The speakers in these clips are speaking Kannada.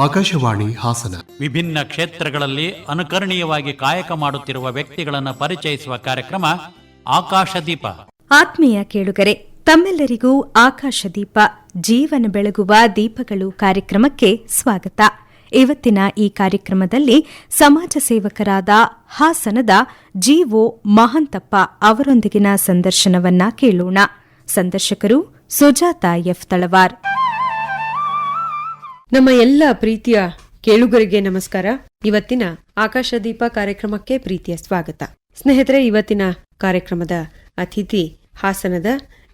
ಆಕಾಶವಾಣಿ ಹಾಸನ. ವಿಭಿನ್ನ ಕ್ಷೇತ್ರಗಳಲ್ಲಿ ಅನುಕರಣೀಯವಾಗಿ ಕಾಯಕ ಮಾಡುತ್ತಿರುವ ವ್ಯಕ್ತಿಗಳನ್ನು ಪರಿಚಯಿಸುವ ಕಾರ್ಯಕ್ರಮ ಆಕಾಶದೀಪ. ಆತ್ಮೀಯ ಕೇಳುಗರೆ ತಮ್ಮೆಲ್ಲರಿಗೂ ಆಕಾಶದೀಪ ಜೀವನ ಬೆಳಗುವ ದೀಪಗಳು ಕಾರ್ಯಕ್ರಮಕ್ಕೆ ಸ್ವಾಗತ. ಇವತ್ತಿನ ಈ ಕಾರ್ಯಕ್ರಮದಲ್ಲಿ ಸಮಾಜ ಸೇವಕರಾದ ಹಾಸನದ ಜಿಒ ಮಹಂತಪ್ಪ ಅವರೊಂದಿಗಿನ ಸಂದರ್ಶನವನ್ನ ಕೇಳೋಣ. ಸಂದರ್ಶಕರು ಸುಜಾತ ಎಫ್. ತಳವಾರ್. ನಮ್ಮ ಎಲ್ಲ ಪ್ರೀತಿಯ ಕೇಳುಗರಿಗೆ ನಮಸ್ಕಾರ. ಇವತ್ತಿನ ಆಕಾಶದೀಪ ಕಾರ್ಯಕ್ರಮಕ್ಕೆ ಪ್ರೀತಿಯ ಸ್ವಾಗತ. ಸ್ನೇಹಿತರೆ, ಇವತ್ತಿನ ಕಾರ್ಯಕ್ರಮದ ಅತಿಥಿ ಹಾಸನದ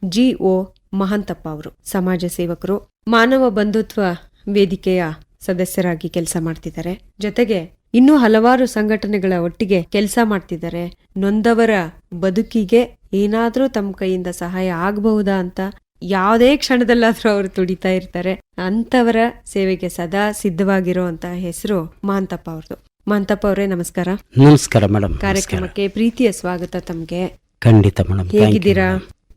ಜಿ ಒ ಮಹಂತಪ್ಪ ಅವರು. ಸಮಾಜ ಸೇವಕರು, ಮಾನವ ಬಂಧುತ್ವ ವೇದಿಕೆಯ ಸದಸ್ಯರಾಗಿ ಕೆಲಸ ಮಾಡ್ತಿದ್ದಾರೆ. ಜೊತೆಗೆ ಇನ್ನೂ ಹಲವಾರು ಸಂಘಟನೆಗಳ ಒಟ್ಟಿಗೆ ಕೆಲಸ ಮಾಡ್ತಿದ್ದಾರೆ. ನೊಂದವರ ಬದುಕಿಗೆ ಏನಾದರೂ ತಮ್ಮ ಕೈಯಿಂದ ಸಹಾಯ ಆಗಬಹುದಾ ಅಂತ ಯಾವುದೇ ಕ್ಷಣದಲ್ಲಾದ್ರೂ ಅವರು ತುಡಿತಾ ಇರ್ತಾರೆ. ಅಂತವರ ಸೇವೆಗೆ ಸದಾ ಸಿದ್ಧವಾಗಿರುವಂತ ಹೆಸರು ಮಾಂತಪ್ಪ ಅವ್ರದ್ದು ಮಾಂತಪ್ಪ ಅವರೇ ನಮಸ್ಕಾರ. ನಮಸ್ಕಾರ ಮೇಡಮ್ ಕಾರ್ಯಕ್ರಮಕ್ಕೆ ಪ್ರೀತಿಯ ಸ್ವಾಗತ ತಮ್ಗೆ. ಖಂಡಿತ ಮೇಡಮ್ ಹೇಗಿದ್ದೀರಾ?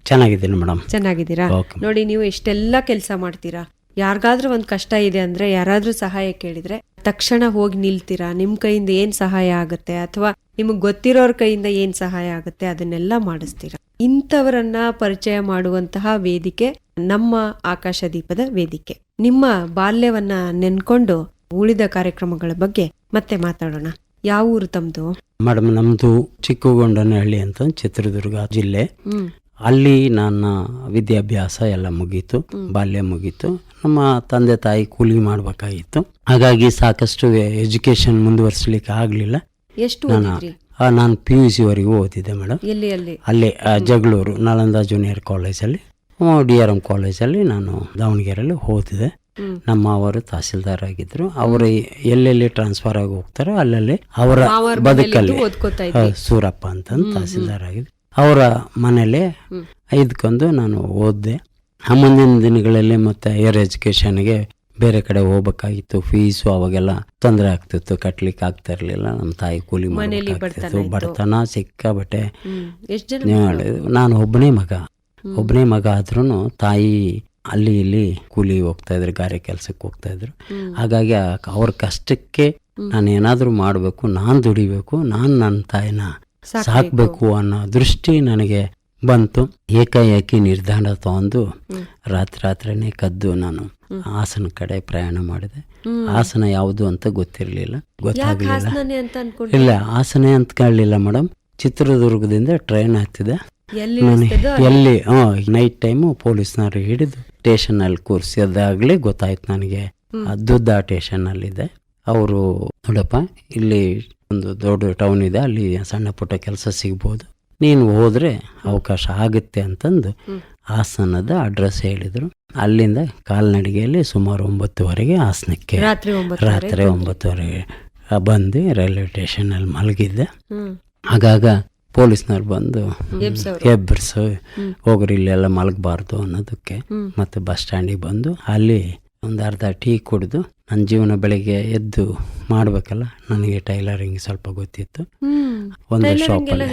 ಚೆನ್ನಾಗಿದ್ದೀನಿ ಮೇಡಮ್ ಚೆನ್ನಾಗಿದ್ದೀರಾ? ನೋಡಿ ನೀವು ಎಷ್ಟೆಲ್ಲ ಕೆಲಸ ಮಾಡ್ತೀರಾ? ಯಾರಿಗಾದ್ರೂ ಒಂದ್ ಕಷ್ಟ ಇದೆ ಅಂದ್ರೆ ಯಾರಾದ್ರೂ ಸಹಾಯ ಕೇಳಿದ್ರೆ ತಕ್ಷಣ ಹೋಗಿ ನಿಲ್ತೀರಾ? ನಿಮ್ಮ ಕೈಯಿಂದ ಏನು ಸಹಾಯ ಆಗುತ್ತೆ? ಅಥವಾ ನಿಮಗೆ ಗೊತ್ತಿರೋರ ಕೈಯಿಂದ ಏನು ಸಹಾಯ ಆಗುತ್ತೆ? ಅದನ್ನೆಲ್ಲ ಮಾಡಿಸ್ತೀರಾ? ಇಂಥವರನ್ನ ಪರಿಚಯ ಮಾಡುವಂತಹ ವೇದಿಕೆ ನಮ್ಮ ಆಕಾಶದೀಪದ ವೇದಿಕೆ. ನಿಮ್ಮ ಬಾಲ್ಯವನ್ನ ನೆನ್ಕೊಂಡು ಉಳಿದ ಕಾರ್ಯಕ್ರಮಗಳ ಬಗ್ಗೆ ಮತ್ತೆ ಮಾತಾಡೋಣ. ಯಾವ ಊರು ತಮ್ದು? ಮೇಡಮ್ ನಮ್ದು ಚಿಕ್ಕಗೊಂಡನಹಳ್ಳಿ ಅಂತ ಚಿತ್ರದುರ್ಗ ಜಿಲ್ಲೆ. ಹ್ಮ್. ಅಲ್ಲಿ ನನ್ನ ವಿದ್ಯಾಭ್ಯಾಸ ಎಲ್ಲ ಮುಗೀತು ಬಾಲ್ಯ ಮುಗೀತು. ನಮ್ಮ ತಂದೆ ತಾಯಿ ಕೂಲಿ ಮಾಡಬೇಕಾಗಿತ್ತು. ಹಾಗಾಗಿ ಸಾಕಷ್ಟು ಎಜುಕೇಶನ್ ಮುಂದುವರಿಸಲಿಕ್ಕೆ ಆಗಲಿಲ್ಲ. ಎಷ್ಟು ನಾನು ನಾನು ಪಿ ಯು ಸಿ ವರೆಗೂ ಓದಿದ್ದೆ ಮೇಡಮ್. ಅಲ್ಲಿ ಜಗಳೂರು ನಳಂದ ಜೂನಿಯರ್ ಕಾಲೇಜಲ್ಲಿ. ಡಿ ಆರ್ ಎಂ ಕಾಲೇಜಲ್ಲಿ ನಾನು ದಾವಣಗೆರೆಯಲ್ಲಿ ಓದಿದೆ. ನಮ್ಮ ಅವರು ತಹಸೀಲ್ದಾರ್ ಆಗಿದ್ರು. ಅವರು ಎಲ್ಲೆಲ್ಲಿ ಟ್ರಾನ್ಸ್ಫರ್ ಆಗಿ ಹೋಗ್ತಾರೋ ಅಲ್ಲಲ್ಲಿ ಅವರ ಬದುಕಲ್ಲಿ. ಸೂರಪ್ಪ ಅಂತ ತಹಸೀಲ್ದಾರ್ ಆಗಿದ್ರು. ಅವರ ಮನೇಲಿ ಇದ್ಕೊಂಡು ನಾನು ಓದಿದೆ. ಆ ಮುಂದಿನ ದಿನಗಳಲ್ಲಿ ಮತ್ತೆ ಹೈಯರ್ ಎಜುಕೇಷನ್ಗೆ ಬೇರೆ ಕಡೆ ಹೋಗ್ಬೇಕಾಗಿತ್ತು. ಫೀಸು ಅವಾಗೆಲ್ಲ ತೊಂದರೆ ಆಗ್ತಿತ್ತು ಕಟ್ಲಿಕ್ಕೆ ಆಗ್ತಾ ಇರಲಿಲ್ಲ. ನಮ್ಮ ತಾಯಿ ಕೂಲಿ ಮಾಡ್ಬೇಕಾಗ್ತಿತ್ತು. ಬಡತನ ಸಿಕ್ಕಾಬಟ್ಟೆ ನಾನು ಒಬ್ಬನೇ ಮಗ. ಒಬ್ಬನೇ ಮಗ ಆದ್ರೂ ತಾಯಿ ಅಲ್ಲಿ ಇಲ್ಲಿ ಕೂಲಿ ಹೋಗ್ತಾ ಇದ್ರು ಗಾರೆ ಕೆಲ್ಸಕ್ಕೆ ಹೋಗ್ತಾ ಇದ್ರು. ಹಾಗಾಗಿ ಅವ್ರ ಕಷ್ಟಕ್ಕೆ ನಾನು ಏನಾದರೂ ಮಾಡಬೇಕು ನಾನು ದುಡಿಬೇಕು ನಾನು ನನ್ನ ತಾಯಿನ ಸಾಕ್ಬೇಕು. ಅನ್ನೋ ದೃಷ್ಟಿ ನನಗೆ ಬಂತು. ಏಕಾಏಕಿ ನಿರ್ಧಾರ ತಗೊಂಡು ರಾತ್ರಿ ರಾತ್ರಿನೇ ಕದ್ದು ನಾನು ಹಾಸನ ಕಡೆ ಪ್ರಯಾಣ ಮಾಡಿದೆ. ಹಾಸನ ಯಾವುದು ಅಂತ ಗೊತ್ತಿರಲಿಲ್ಲ. ಗೊತ್ತಾಗಲಿಲ್ಲ. ಇಲ್ಲ ಹಾಸನ ಅಂತ ಕೇಳಲಿಲ್ಲ ಮೇಡಮ್ ಚಿತ್ರದುರ್ಗದಿಂದ ಟ್ರೈನ್ ಹತ್ತಿದೆ ಎಲ್ಲಿ ನೈಟ್ ಟೈಮು ಪೊಲೀಸ್ನವ್ರು ಹಿಡಿದು ಸ್ಟೇಷನ್ ಅಲ್ಲಿ ಕೂರಿಸಿದಾಗಲೇ ಗೊತ್ತಾಯ್ತು ನನಗೆ. ದುದ್ದ ಸ್ಟೇಷನ್ ಅಲ್ಲಿದೆ ಅವರು ನೋಡಪ್ಪ ಇಲ್ಲಿ ಒಂದು ದೊಡ್ಡ ಟೌನ್ ಇದೆ ಅಲ್ಲಿ ಸಣ್ಣ ಪುಟ್ಟ ಕೆಲಸ ಸಿಗ್ಬೋದು. ನೀನು ಹೋದರೆ ಅವಕಾಶ ಆಗುತ್ತೆ ಅಂತಂದು ಹಾಸನದ ಅಡ್ರೆಸ್ ಹೇಳಿದರು. ಅಲ್ಲಿಂದ ಕಾಲ್ನಡಿಗೆಯಲ್ಲಿ ಸುಮಾರು ಒಂಬತ್ತುವರೆಗೆ ಹಾಸನಕ್ಕೆ ರಾತ್ರಿ ಒಂಬತ್ತು ರಾತ್ರಿ ಒಂಬತ್ತುವರೆಗೆ ಬಂದು ರೈಲ್ವೆ ಸ್ಟೇಷನಲ್ಲಿ ಮಲಗಿದ್ದೆ. ಆಗಾಗ ಪೊಲೀಸ್ನವ್ರು ಬಂದು ಎಬ್ಬರಿಸು ಹೋಗ್ರಿ ಇಲ್ಲೆಲ್ಲ ಮಲಗಬಾರ್ದು ಅನ್ನೋದಕ್ಕೆ ಮತ್ತು ಬಸ್ ಸ್ಟ್ಯಾಂಡಿಗೆ ಬಂದು ಅಲ್ಲಿ ಒಂದು ಅರ್ಧ ಟೀ ಕುಡಿದು ನನ್ನ ಜೀವನ ಬೆಳಿಗ್ಗೆ ಎದ್ದು ಮಾಡಬೇಕಲ್ಲ ನನಗೆ ಟೈಲರಿಂಗ್ ಸ್ವಲ್ಪ ಗೊತ್ತಿತ್ತು. ಒಂದು ಶಾಪಲ್ಲಿ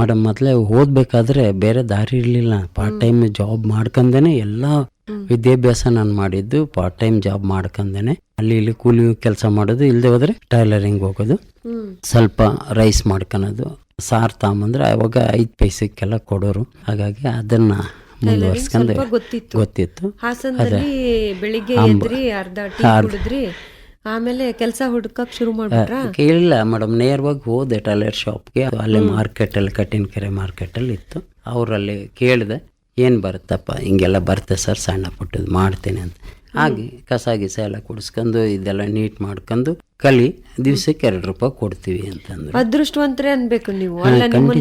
ಮೇಡಮ್ ಮೊದಲೇ ಓದ್ಬೇಕಾದ್ರೆ ಬೇರೆ ದಾರಿ ಇರಲಿಲ್ಲ. ಪಾರ್ಟ್ ಟೈಮ್ ಜಾಬ್ ಮಾಡ್ಕೊಂಡೇನೆ ಎಲ್ಲ ವಿದ್ಯಾಭ್ಯಾಸ ನಾನು ಮಾಡಿದ್ದು. ಪಾರ್ಟ್ ಟೈಮ್ ಜಾಬ್ ಮಾಡ್ಕೊಂಡೇನೆ ಅಲ್ಲಿ ಇಲ್ಲಿ ಕೂಲಿ ಕೆಲಸ ಮಾಡೋದು ಇಲ್ಲದೆ ಹೋದ್ರೆ ಟೈಲರಿಂಗ್ ಹೋಗೋದು. ಸ್ವಲ್ಪ ರೈಸ್ ಮಾಡ್ಕೊಳೋದು ಸಾರ್ ತಾಮಂದ್ರೆ ಅವಾಗ ಐದು ಪೈಸಕ್ಕೆಲ್ಲ ಕೊಡೋರು. ಹಾಗಾಗಿ ಅದನ್ನ ಮುಂದುವರ್ಸ್ಕೊಂಡು ಗೊತ್ತಿತ್ತು. ಗೊತ್ತಿತ್ತು. ಹಾಸನದಲ್ಲಿ ಬೆಳಿಗ್ಗೆ ಎದ್ರಿ ಅರ್ಧ ಟೀ ಕುಡಿದ್ರಿ ಆಮೇಲೆ ಕೆಲಸ ಹುಡ್ಕಕ್ ಶುರು ಮಾಡ್ಬಿಟ್ರಾ? ಕೇಳಿಲ್ಲ ಮೇಡಮ್. ನೇರವಾಗಿ ಹೋದೆ ಟೈಲರ್ ಶಾಪ್ಗೆ. ಅಲ್ಲೇ ಮಾರ್ಕೆಟಲ್ಲಿ ಮಾರ್ಕೆಟ್ ಮಾರ್ಕೆಟಲ್ಲಿ ಇತ್ತು. ಅವರಲ್ಲಿ ಕೇಳಿದೆ ಏನು ಬರುತ್ತಪ್ಪ? ಹಿಂಗೆಲ್ಲ ಬರುತ್ತೆ ಸರ್ ಸಣ್ಣ ಪುಟ್ಟದ್ ಮಾಡ್ತೇನೆ ಅಂತ. ಹಾಗೆ ಕಸ ಗಿಸ ಎಲ್ಲ ಕುಡಿಸ್ಕೊಂಡು ಇದೆಲ್ಲ ನೀಟ್ ಮಾಡ್ಕೊಂಡು ಕಲಿ ದಿವ್ಸಕ್ಕೆ ಎರಡು ರೂಪಾಯಿ ಕೊಡ್ತೀವಿ ಅಂತಂದ್ರೆ. ಅದೃಷ್ಟವಂತರೇ ಅನ್ಬೇಕು ನೀವು.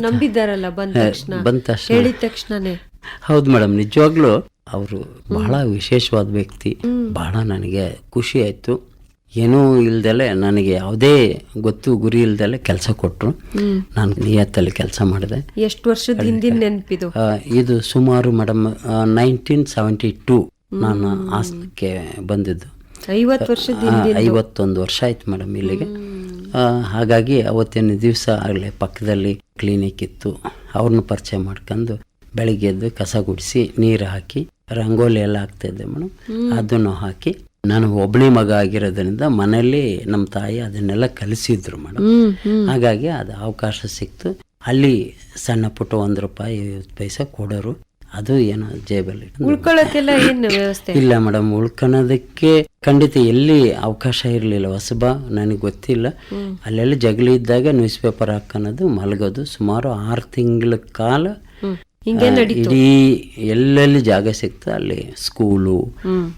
ನಂಬಿದ್ದಾರಲ್ಲ ತಕ್ಷಣ. ಬಂದ ತಕ್ಷಣ. ಹೇಳಿದ ತಕ್ಷಣನೇ. ಹೌದು ಮೇಡಮ್ ನಿಜವಾಗ್ಲೂ ಅವರು ಬಹಳ ವಿಶೇಷವಾದ ವ್ಯಕ್ತಿ. ಬಹಳ ನನಗೆ ಖುಷಿ ಆಯ್ತು. ಏನೂ ಇಲ್ದಲೆ ನನಗೆ ಯಾವುದೇ ಗೊತ್ತು ಗುರಿ ಇಲ್ದಲೆ ಕೆಲಸ ಕೊಟ್ಟರು ನಾನು ನಿಯತ್ತಲ್ಲಿ ಕೆಲಸ ಮಾಡಿದೆ. ಎಷ್ಟು ವರ್ಷದ ಹಿಂದಿನ ನೆನ್ಪಿದು? ಇದು ಸುಮಾರು ಮೇಡಮ್ ನೈನ್ಟೀನ್ ಸೆವೆಂಟಿ ಟೂ ನಾನು ಹಾಸನಕ್ಕೆ ಬಂದಿದ್ದು. ಐವತ್ತು ಐವತ್ತೊಂದು ವರ್ಷ ಆಯ್ತು ಮೇಡಮ್ ಇಲ್ಲಿಗೆ. ಹಾಗಾಗಿ ಅವತ್ತಿನ ದಿವಸ ಆಗಲೇ ಪಕ್ಕದಲ್ಲಿ ಕ್ಲಿನಿಕ್ ಇತ್ತು. ಅವ್ರನ್ನ ಪರಿಚಯ ಮಾಡ್ಕೊಂಡು ಬೆಳಿಗ್ಗೆ ಎದ್ದು ಕಸ ಗುಡಿಸಿ ನೀರು ಹಾಕಿ ರಂಗೋಲಿ ಎಲ್ಲ ಹಾಕ್ತಿದ್ದೆ ಮೇಡಮ್ ಅದನ್ನು ಹಾಕಿ ನಾನು ಒಬ್ಬನೇ ಮಗ ಆಗಿರೋದ್ರಿಂದ ಮನೆಯಲ್ಲಿ ನಮ್ಮ ತಾಯಿ ಅದನ್ನೆಲ್ಲ ಕಲಿಸಿದ್ರು ಮೇಡಮ್ ಹಾಗಾಗಿ ಅದು ಅವಕಾಶ ಸಿಕ್ತು. ಅಲ್ಲಿ ಸಣ್ಣ ಪುಟ್ಟ ಒಂದು ರೂಪಾಯಿ ಪೈಸೆ ಕೊಡೋರು. ಅದು ಏನೋ ಜೇಬಲ್ಲಿ ಉಳ್ಕೊಳ್ಳೋಕೆಲ್ಲ ಏನ್ ವ್ಯವಸ್ಥೆ? ಇಲ್ಲ ಮೇಡಮ್ ಉಳ್ಕೊಳೋದಕ್ಕೆ ಖಂಡಿತ ಎಲ್ಲಿ ಅವಕಾಶ ಇರಲಿಲ್ಲ. ಹೊಸಬ ನನಗೆ ಗೊತ್ತಿಲ್ಲ. ಅಲ್ಲೆಲ್ಲ ಜಗಲಿ ಇದ್ದಾಗ ನ್ಯೂಸ್ ಪೇಪರ್ ಹಾಕೋದು ಮಲಗೋದು ಸುಮಾರು ಆರು ತಿಂಗಳ ಕಾಲ ಹಿಂಗೆ ಇಡೀ ಎಲ್ಲೆಲ್ಲಿ ಜಾಗ ಸಿಗ್ತದೆ ಅಲ್ಲಿ ಸ್ಕೂಲು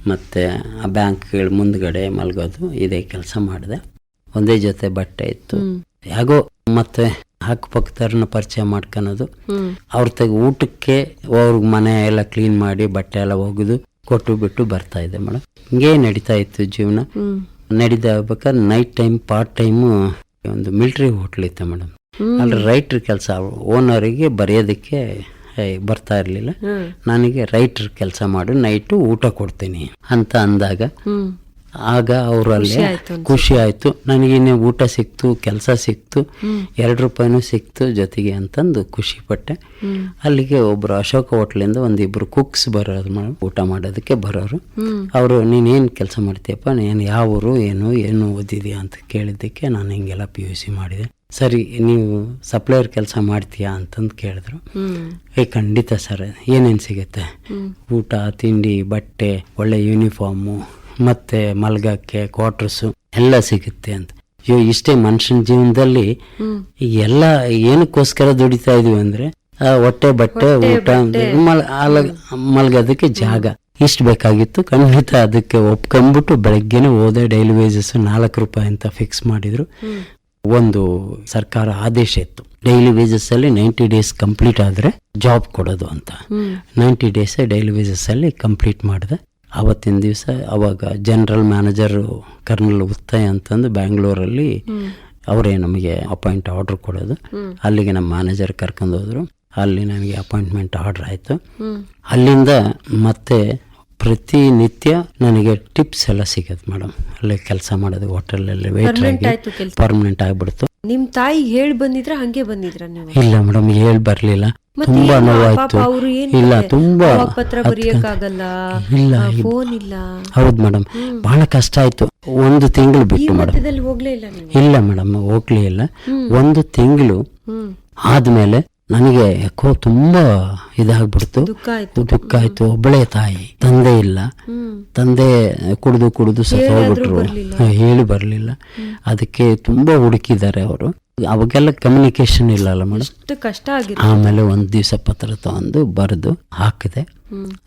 ಮತ್ತೆ ಆ ಬ್ಯಾಂಕ್ಗಳ ಮುಂದ್ಗಡೆ ಮಲಗೋದು ಇದೇ ಕೆಲಸ ಮಾಡಿದೆ. ಒಂದೇ ಜೊತೆ ಬಟ್ಟೆ ಇತ್ತು. ಹಾಗೋ ಮತ್ತೆ ಅಕ್ಕಪಕ್ಕದವ್ರನ್ನ ಪರಿಚಯ ಮಾಡ್ಕೊಳೋದು ಅವ್ರ ತೆಗೆ ಊಟಕ್ಕೆ ಅವ್ರಿಗೆ ಮನೆ ಎಲ್ಲ ಕ್ಲೀನ್ ಮಾಡಿ ಬಟ್ಟೆ ಎಲ್ಲ ಒಗೆದು ಕೊಟ್ಟು ಬಿಟ್ಟು ಬರ್ತಾ ಇದ್ದೆ ಮೇಡಮ್ ಹಿಂಗೇ ನಡೀತಾ ಇತ್ತು ಜೀವನ. ನಡೀತಾ ನೈಟ್ ಟೈಮ್ ಪಾರ್ಟ್ ಟೈಮು ಒಂದು ಮಿಲ್ಟ್ರಿ ಹೋಟ್ಲ್ ಇತ್ತು ಮೇಡಮ್ ಅಲ್ಲಿ ರೈಟ್ರ್ ಕೆಲಸ ಓನರಿಗೆ ಬರೆಯೋದಕ್ಕೆ ಬರ್ತಾ ಇರಲಿಲ್ಲ. ನನಗೆ ರೈಟರ್ ಕೆಲಸ ಮಾಡು ನೈಟು ಊಟ ಕೊಡ್ತೀನಿ ಅಂತ ಅಂದಾಗ ಆಗ ಅವರಲ್ಲಿ ಖುಷಿ ಆಯ್ತು ನನಗಿನ್ನೇ ಊಟ ಸಿಕ್ತು ಕೆಲಸ ಸಿಕ್ತು ಎರಡು ರೂಪಾಯಿನೂ ಸಿಕ್ತು ಜೊತೆಗೆ ಅಂತಂದು ಖುಷಿ ಪಟ್ಟೆ. ಅಲ್ಲಿಗೆ ಒಬ್ರು ಅಶೋಕ ಹೋಟ್ಲಿಂದ ಒಂದಿಬ್ಬರು ಕುಕ್ಸ್ ಬರೋರು ಊಟ ಮಾಡೋದಕ್ಕೆ ಬರೋರು. ಅವರು ನೀನೇನು ಕೆಲಸ ಮಾಡ್ತೀಯಪ್ಪ? ನೀನು ಯಾವ ಊರು ಏನು ಏನು ಓದಿದ್ಯಾ? ಅಂತ ಕೇಳಿದ್ದಕ್ಕೆ ನಾನು ಹಿಂಗೆಲ್ಲ ಪಿ ಯು ಸಿ ಮಾಡಿದೆ. ಸರಿ ನೀವು ಸಪ್ಲೈಯರ್ ಕೆಲಸ ಮಾಡ್ತೀಯಾ ಅಂತಂದು ಕೇಳಿದ್ರು. ಏ ಖಂಡಿತ ಸರ್ ಏನೇನು ಸಿಗುತ್ತೆ? ಊಟ ತಿಂಡಿ ಬಟ್ಟೆ ಒಳ್ಳೆ ಯೂನಿಫಾರ್ಮು ಮತ್ತೆ ಮಲ್ಗಕ್ಕೆ ಕ್ವಾರ್ಟರ್ಸು ಎಲ್ಲ ಸಿಗುತ್ತೆ ಅಂತ. ಅಯ್ಯೋ ಇಷ್ಟೇ ಮನುಷ್ಯನ ಜೀವನದಲ್ಲಿ ಎಲ್ಲ ಏನಕ್ಕೋಸ್ಕರ ದುಡಿತಾ ಇದೀವಿ ಅಂದ್ರೆ ಹೊಟ್ಟೆ ಬಟ್ಟೆ ಊಟ ಮಲ್ ಮಲ್ಗೋದಕ್ಕೆ ಜಾಗ. ಇಷ್ಟು ಬೇಕಾಗಿತ್ತು ಖಂಡಿತ ಅದಕ್ಕೆ ಒಪ್ಕೊಂಡ್ಬಿಟ್ಟು ಬೆಳಗ್ಗೆನೆ ಹೋದೆ ಡೈಲಿ ವೇಜಸ್ ನಾಲ್ಕು ರೂಪಾಯಿ ಅಂತ ಫಿಕ್ಸ್ ಮಾಡಿದ್ರು. ಒಂದು ಸರ್ಕಾರ ಆದೇಶ ಇತ್ತು. ಡೈಲಿ ವೇಜಸ್ ಅಲ್ಲಿ ನೈಂಟಿ ಡೇಸ್ ಕಂಪ್ಲೀಟ್ ಆದ್ರೆ ಜಾಬ್ ಕೊಡೋದು ಅಂತ. ನೈಂಟಿ ಡೇಸ್ ಡೈಲಿ ವೇಜಸ್ ಅಲ್ಲಿ ಕಂಪ್ಲೀಟ್ ಮಾಡಿದೆ. ಅವತ್ತಿನ ದಿವಸ ಅವಾಗ ಜನರಲ್ ಮ್ಯಾನೇಜರ್ ಕರ್ನಲ್ ಉತ್ತಯ ಅಂತಂದು ಬ್ಯಾಂಗ್ಳೂರಲ್ಲಿ ಅವರೇ ನಮಗೆ ಅಪಾಯಿಂಟ್ ಆರ್ಡರ್ ಕೊಡೋದು. ಅಲ್ಲಿಗೆ ನಮ್ಮ ಮ್ಯಾನೇಜರ್ ಕರ್ಕೊಂಡು ಹೋದ್ರು. ಅಲ್ಲಿ ನನಗೆ ಅಪಾಯಿಂಟ್ಮೆಂಟ್ ಆರ್ಡರ್ ಆಯಿತು. ಅಲ್ಲಿಂದ ಮತ್ತೆ ಪ್ರತಿನಿತ್ಯ ನನಗೆ ಟಿಪ್ಸ್ ಎಲ್ಲ ಸಿಗತ್ತೆ ಮೇಡಮ್ ಅಲ್ಲಿ ಕೆಲಸ ಮಾಡೋದು ಹೋಟೆಲಲ್ಲಿ Permanent ಆಗಿ ಪರ್ಮನೆಂಟ್ ಆಗ್ಬಿಡ್ತು. ನಿಮ್ ತಾಯಿ ಹೇಳಿ ಬಂದಿದ್ರ ಹಂಗೆ ಬಂದಿದ್ರ ನೀವು? ಇಲ್ಲ ಮೇಡಮ್ ಹೇಳ್ ಬರ್ಲಿಲ್ಲ. ತುಂಬಾ? ನೋವಾಯ್ತು. ಇಲ್ಲ ತುಂಬಾ ಪತ್ರ ಬರೆಯಕ್ಕಾಗಲ್ಲ. ಇಲ್ಲ ಫೋನ್ ಇಲ್ಲ. ಹೌದು ಮೇಡಮ್ ಬಹಳ ಕಷ್ಟ ಆಯ್ತು. ಒಂದು ತಿಂಗಳು ಬಿಟ್ಟು ಮೇಡಮ್ ಹೋಗ್ಲೇ ಇಲ್ಲ ಇಲ್ಲ ಮೇಡಮ್ ಹೋಗ್ಲೇ ಇಲ್ಲ. ಒಂದು ತಿಂಗಳು ಆದ್ಮೇಲೆ ನನಗೆ ಯಾಕೋ ತುಂಬ ಇದಾಗ್ಬಿಡ್ತು. ದುಃಖ ಆಯ್ತು. ಒಬ್ಬಳೇ ತಾಯಿ ತಂದೆ ಇಲ್ಲ. ತಂದೆ ಕುಡಿದು ಕುಡಿದು ಸತ್ತೋಗ್ಬಿಟ್ರು ಹೇಳಿ ಬರಲಿಲ್ಲ. ಅದಕ್ಕೆ ತುಂಬಾ ಹುಡುಕಿದ್ದಾರೆ ಅವರು. ಅವಾಗೆಲ್ಲ ಕಮ್ಯುನಿಕೇಶನ್ ಇಲ್ಲಲ್ಲ ಮೇಡಮ್ ಕಷ್ಟ ಆಮೇಲೆ ಒಂದು ದಿವಸ ಪತ್ರ ತಗೊಂಡು ಬರೆದು ಹಾಕಿದೆ.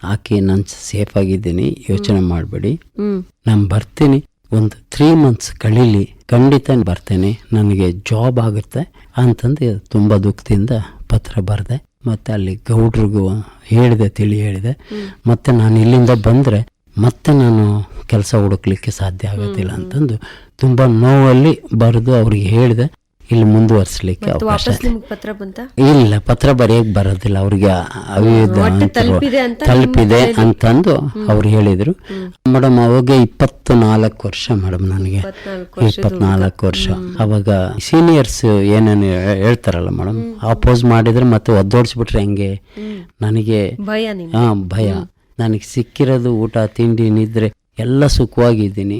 ಹಾಕಿ ನಾನು ಸೇಫ್ ಆಗಿದ್ದೀನಿ. ಯೋಚನೆ ಮಾಡಬೇಡಿ. ನಾನು ಬರ್ತೀನಿ. ಒಂದು ತ್ರೀ ಮಂತ್ಸ್ ಕಳೀಲಿ. ಖಂಡಿತ ಬರ್ತೇನೆ ನನಗೆ ಜಾಬ್ ಆಗುತ್ತೆ ಅಂತಂದು ತುಂಬ ದುಃಖದಿಂದ ಪತ್ರ ಬರೆದೆ ಮತ್ತೆ ಅಲ್ಲಿ ಗೌಡ್ರಿಗೂ ಹೇಳಿದೆ ತಿಳಿ ಹೇಳಿದೆ. ಮತ್ತೆ ನಾನು ಇಲ್ಲಿಂದ ಬಂದರೆ ಮತ್ತೆ ನಾನು ಕೆಲಸ ಹುಡುಕ್ಲಿಕ್ಕೆ ಸಾಧ್ಯ ಆಗೋದಿಲ್ಲ ಅಂತಂದು ತುಂಬ ನೋವಲ್ಲಿ ಬರೆದು ಅವ್ರಿಗೆ ಹೇಳಿದೆ. ಇಲ್ಲಿ ಮುಂದುವರಿಸ್ಲಿಕ್ಕೆ ಅವಕಾಶ ಪತ್ರ ಬಂತ? ಇಲ್ಲ ಪತ್ರ ಬರೆಯಕ್ ಬರೋದಿಲ್ಲ. ಅವ್ರಿಗೆ ತಲುಪಿದೆ ಅಂತ ತಲುಪಿದೆ ಅಂತಂದು ಅವ್ರು ಹೇಳಿದ್ರು. ಮೇಡಮ್ ಅವಾಗ ಇಪ್ಪತ್ತು ನಾಲ್ಕು ವರ್ಷ ಮೇಡಮ್ ನನಗೆ. ಇಪ್ಪತ್ನಾಲ್ಕು ವರ್ಷ. ಅವಾಗ ಸೀನಿಯರ್ಸ್ ಏನೇನು ಹೇಳ್ತಾರಲ್ಲ ಮೇಡಮ್ ಅಪೋಸ್ ಮಾಡಿದ್ರೆ ಮತ್ತೆ ಒದ್ದೋಡ್ಸ್ಬಿಟ್ರೆ ಹೆಂಗೆ? ನನಗೆ ಭಯ ಭಯ. ನನಗೆ ಸಿಕ್ಕಿರೋದು ಊಟ ತಿಂಡಿ ನಿದ್ರೆ ಎಲ್ಲ ಸುಖವಾಗಿದ್ದೀನಿ.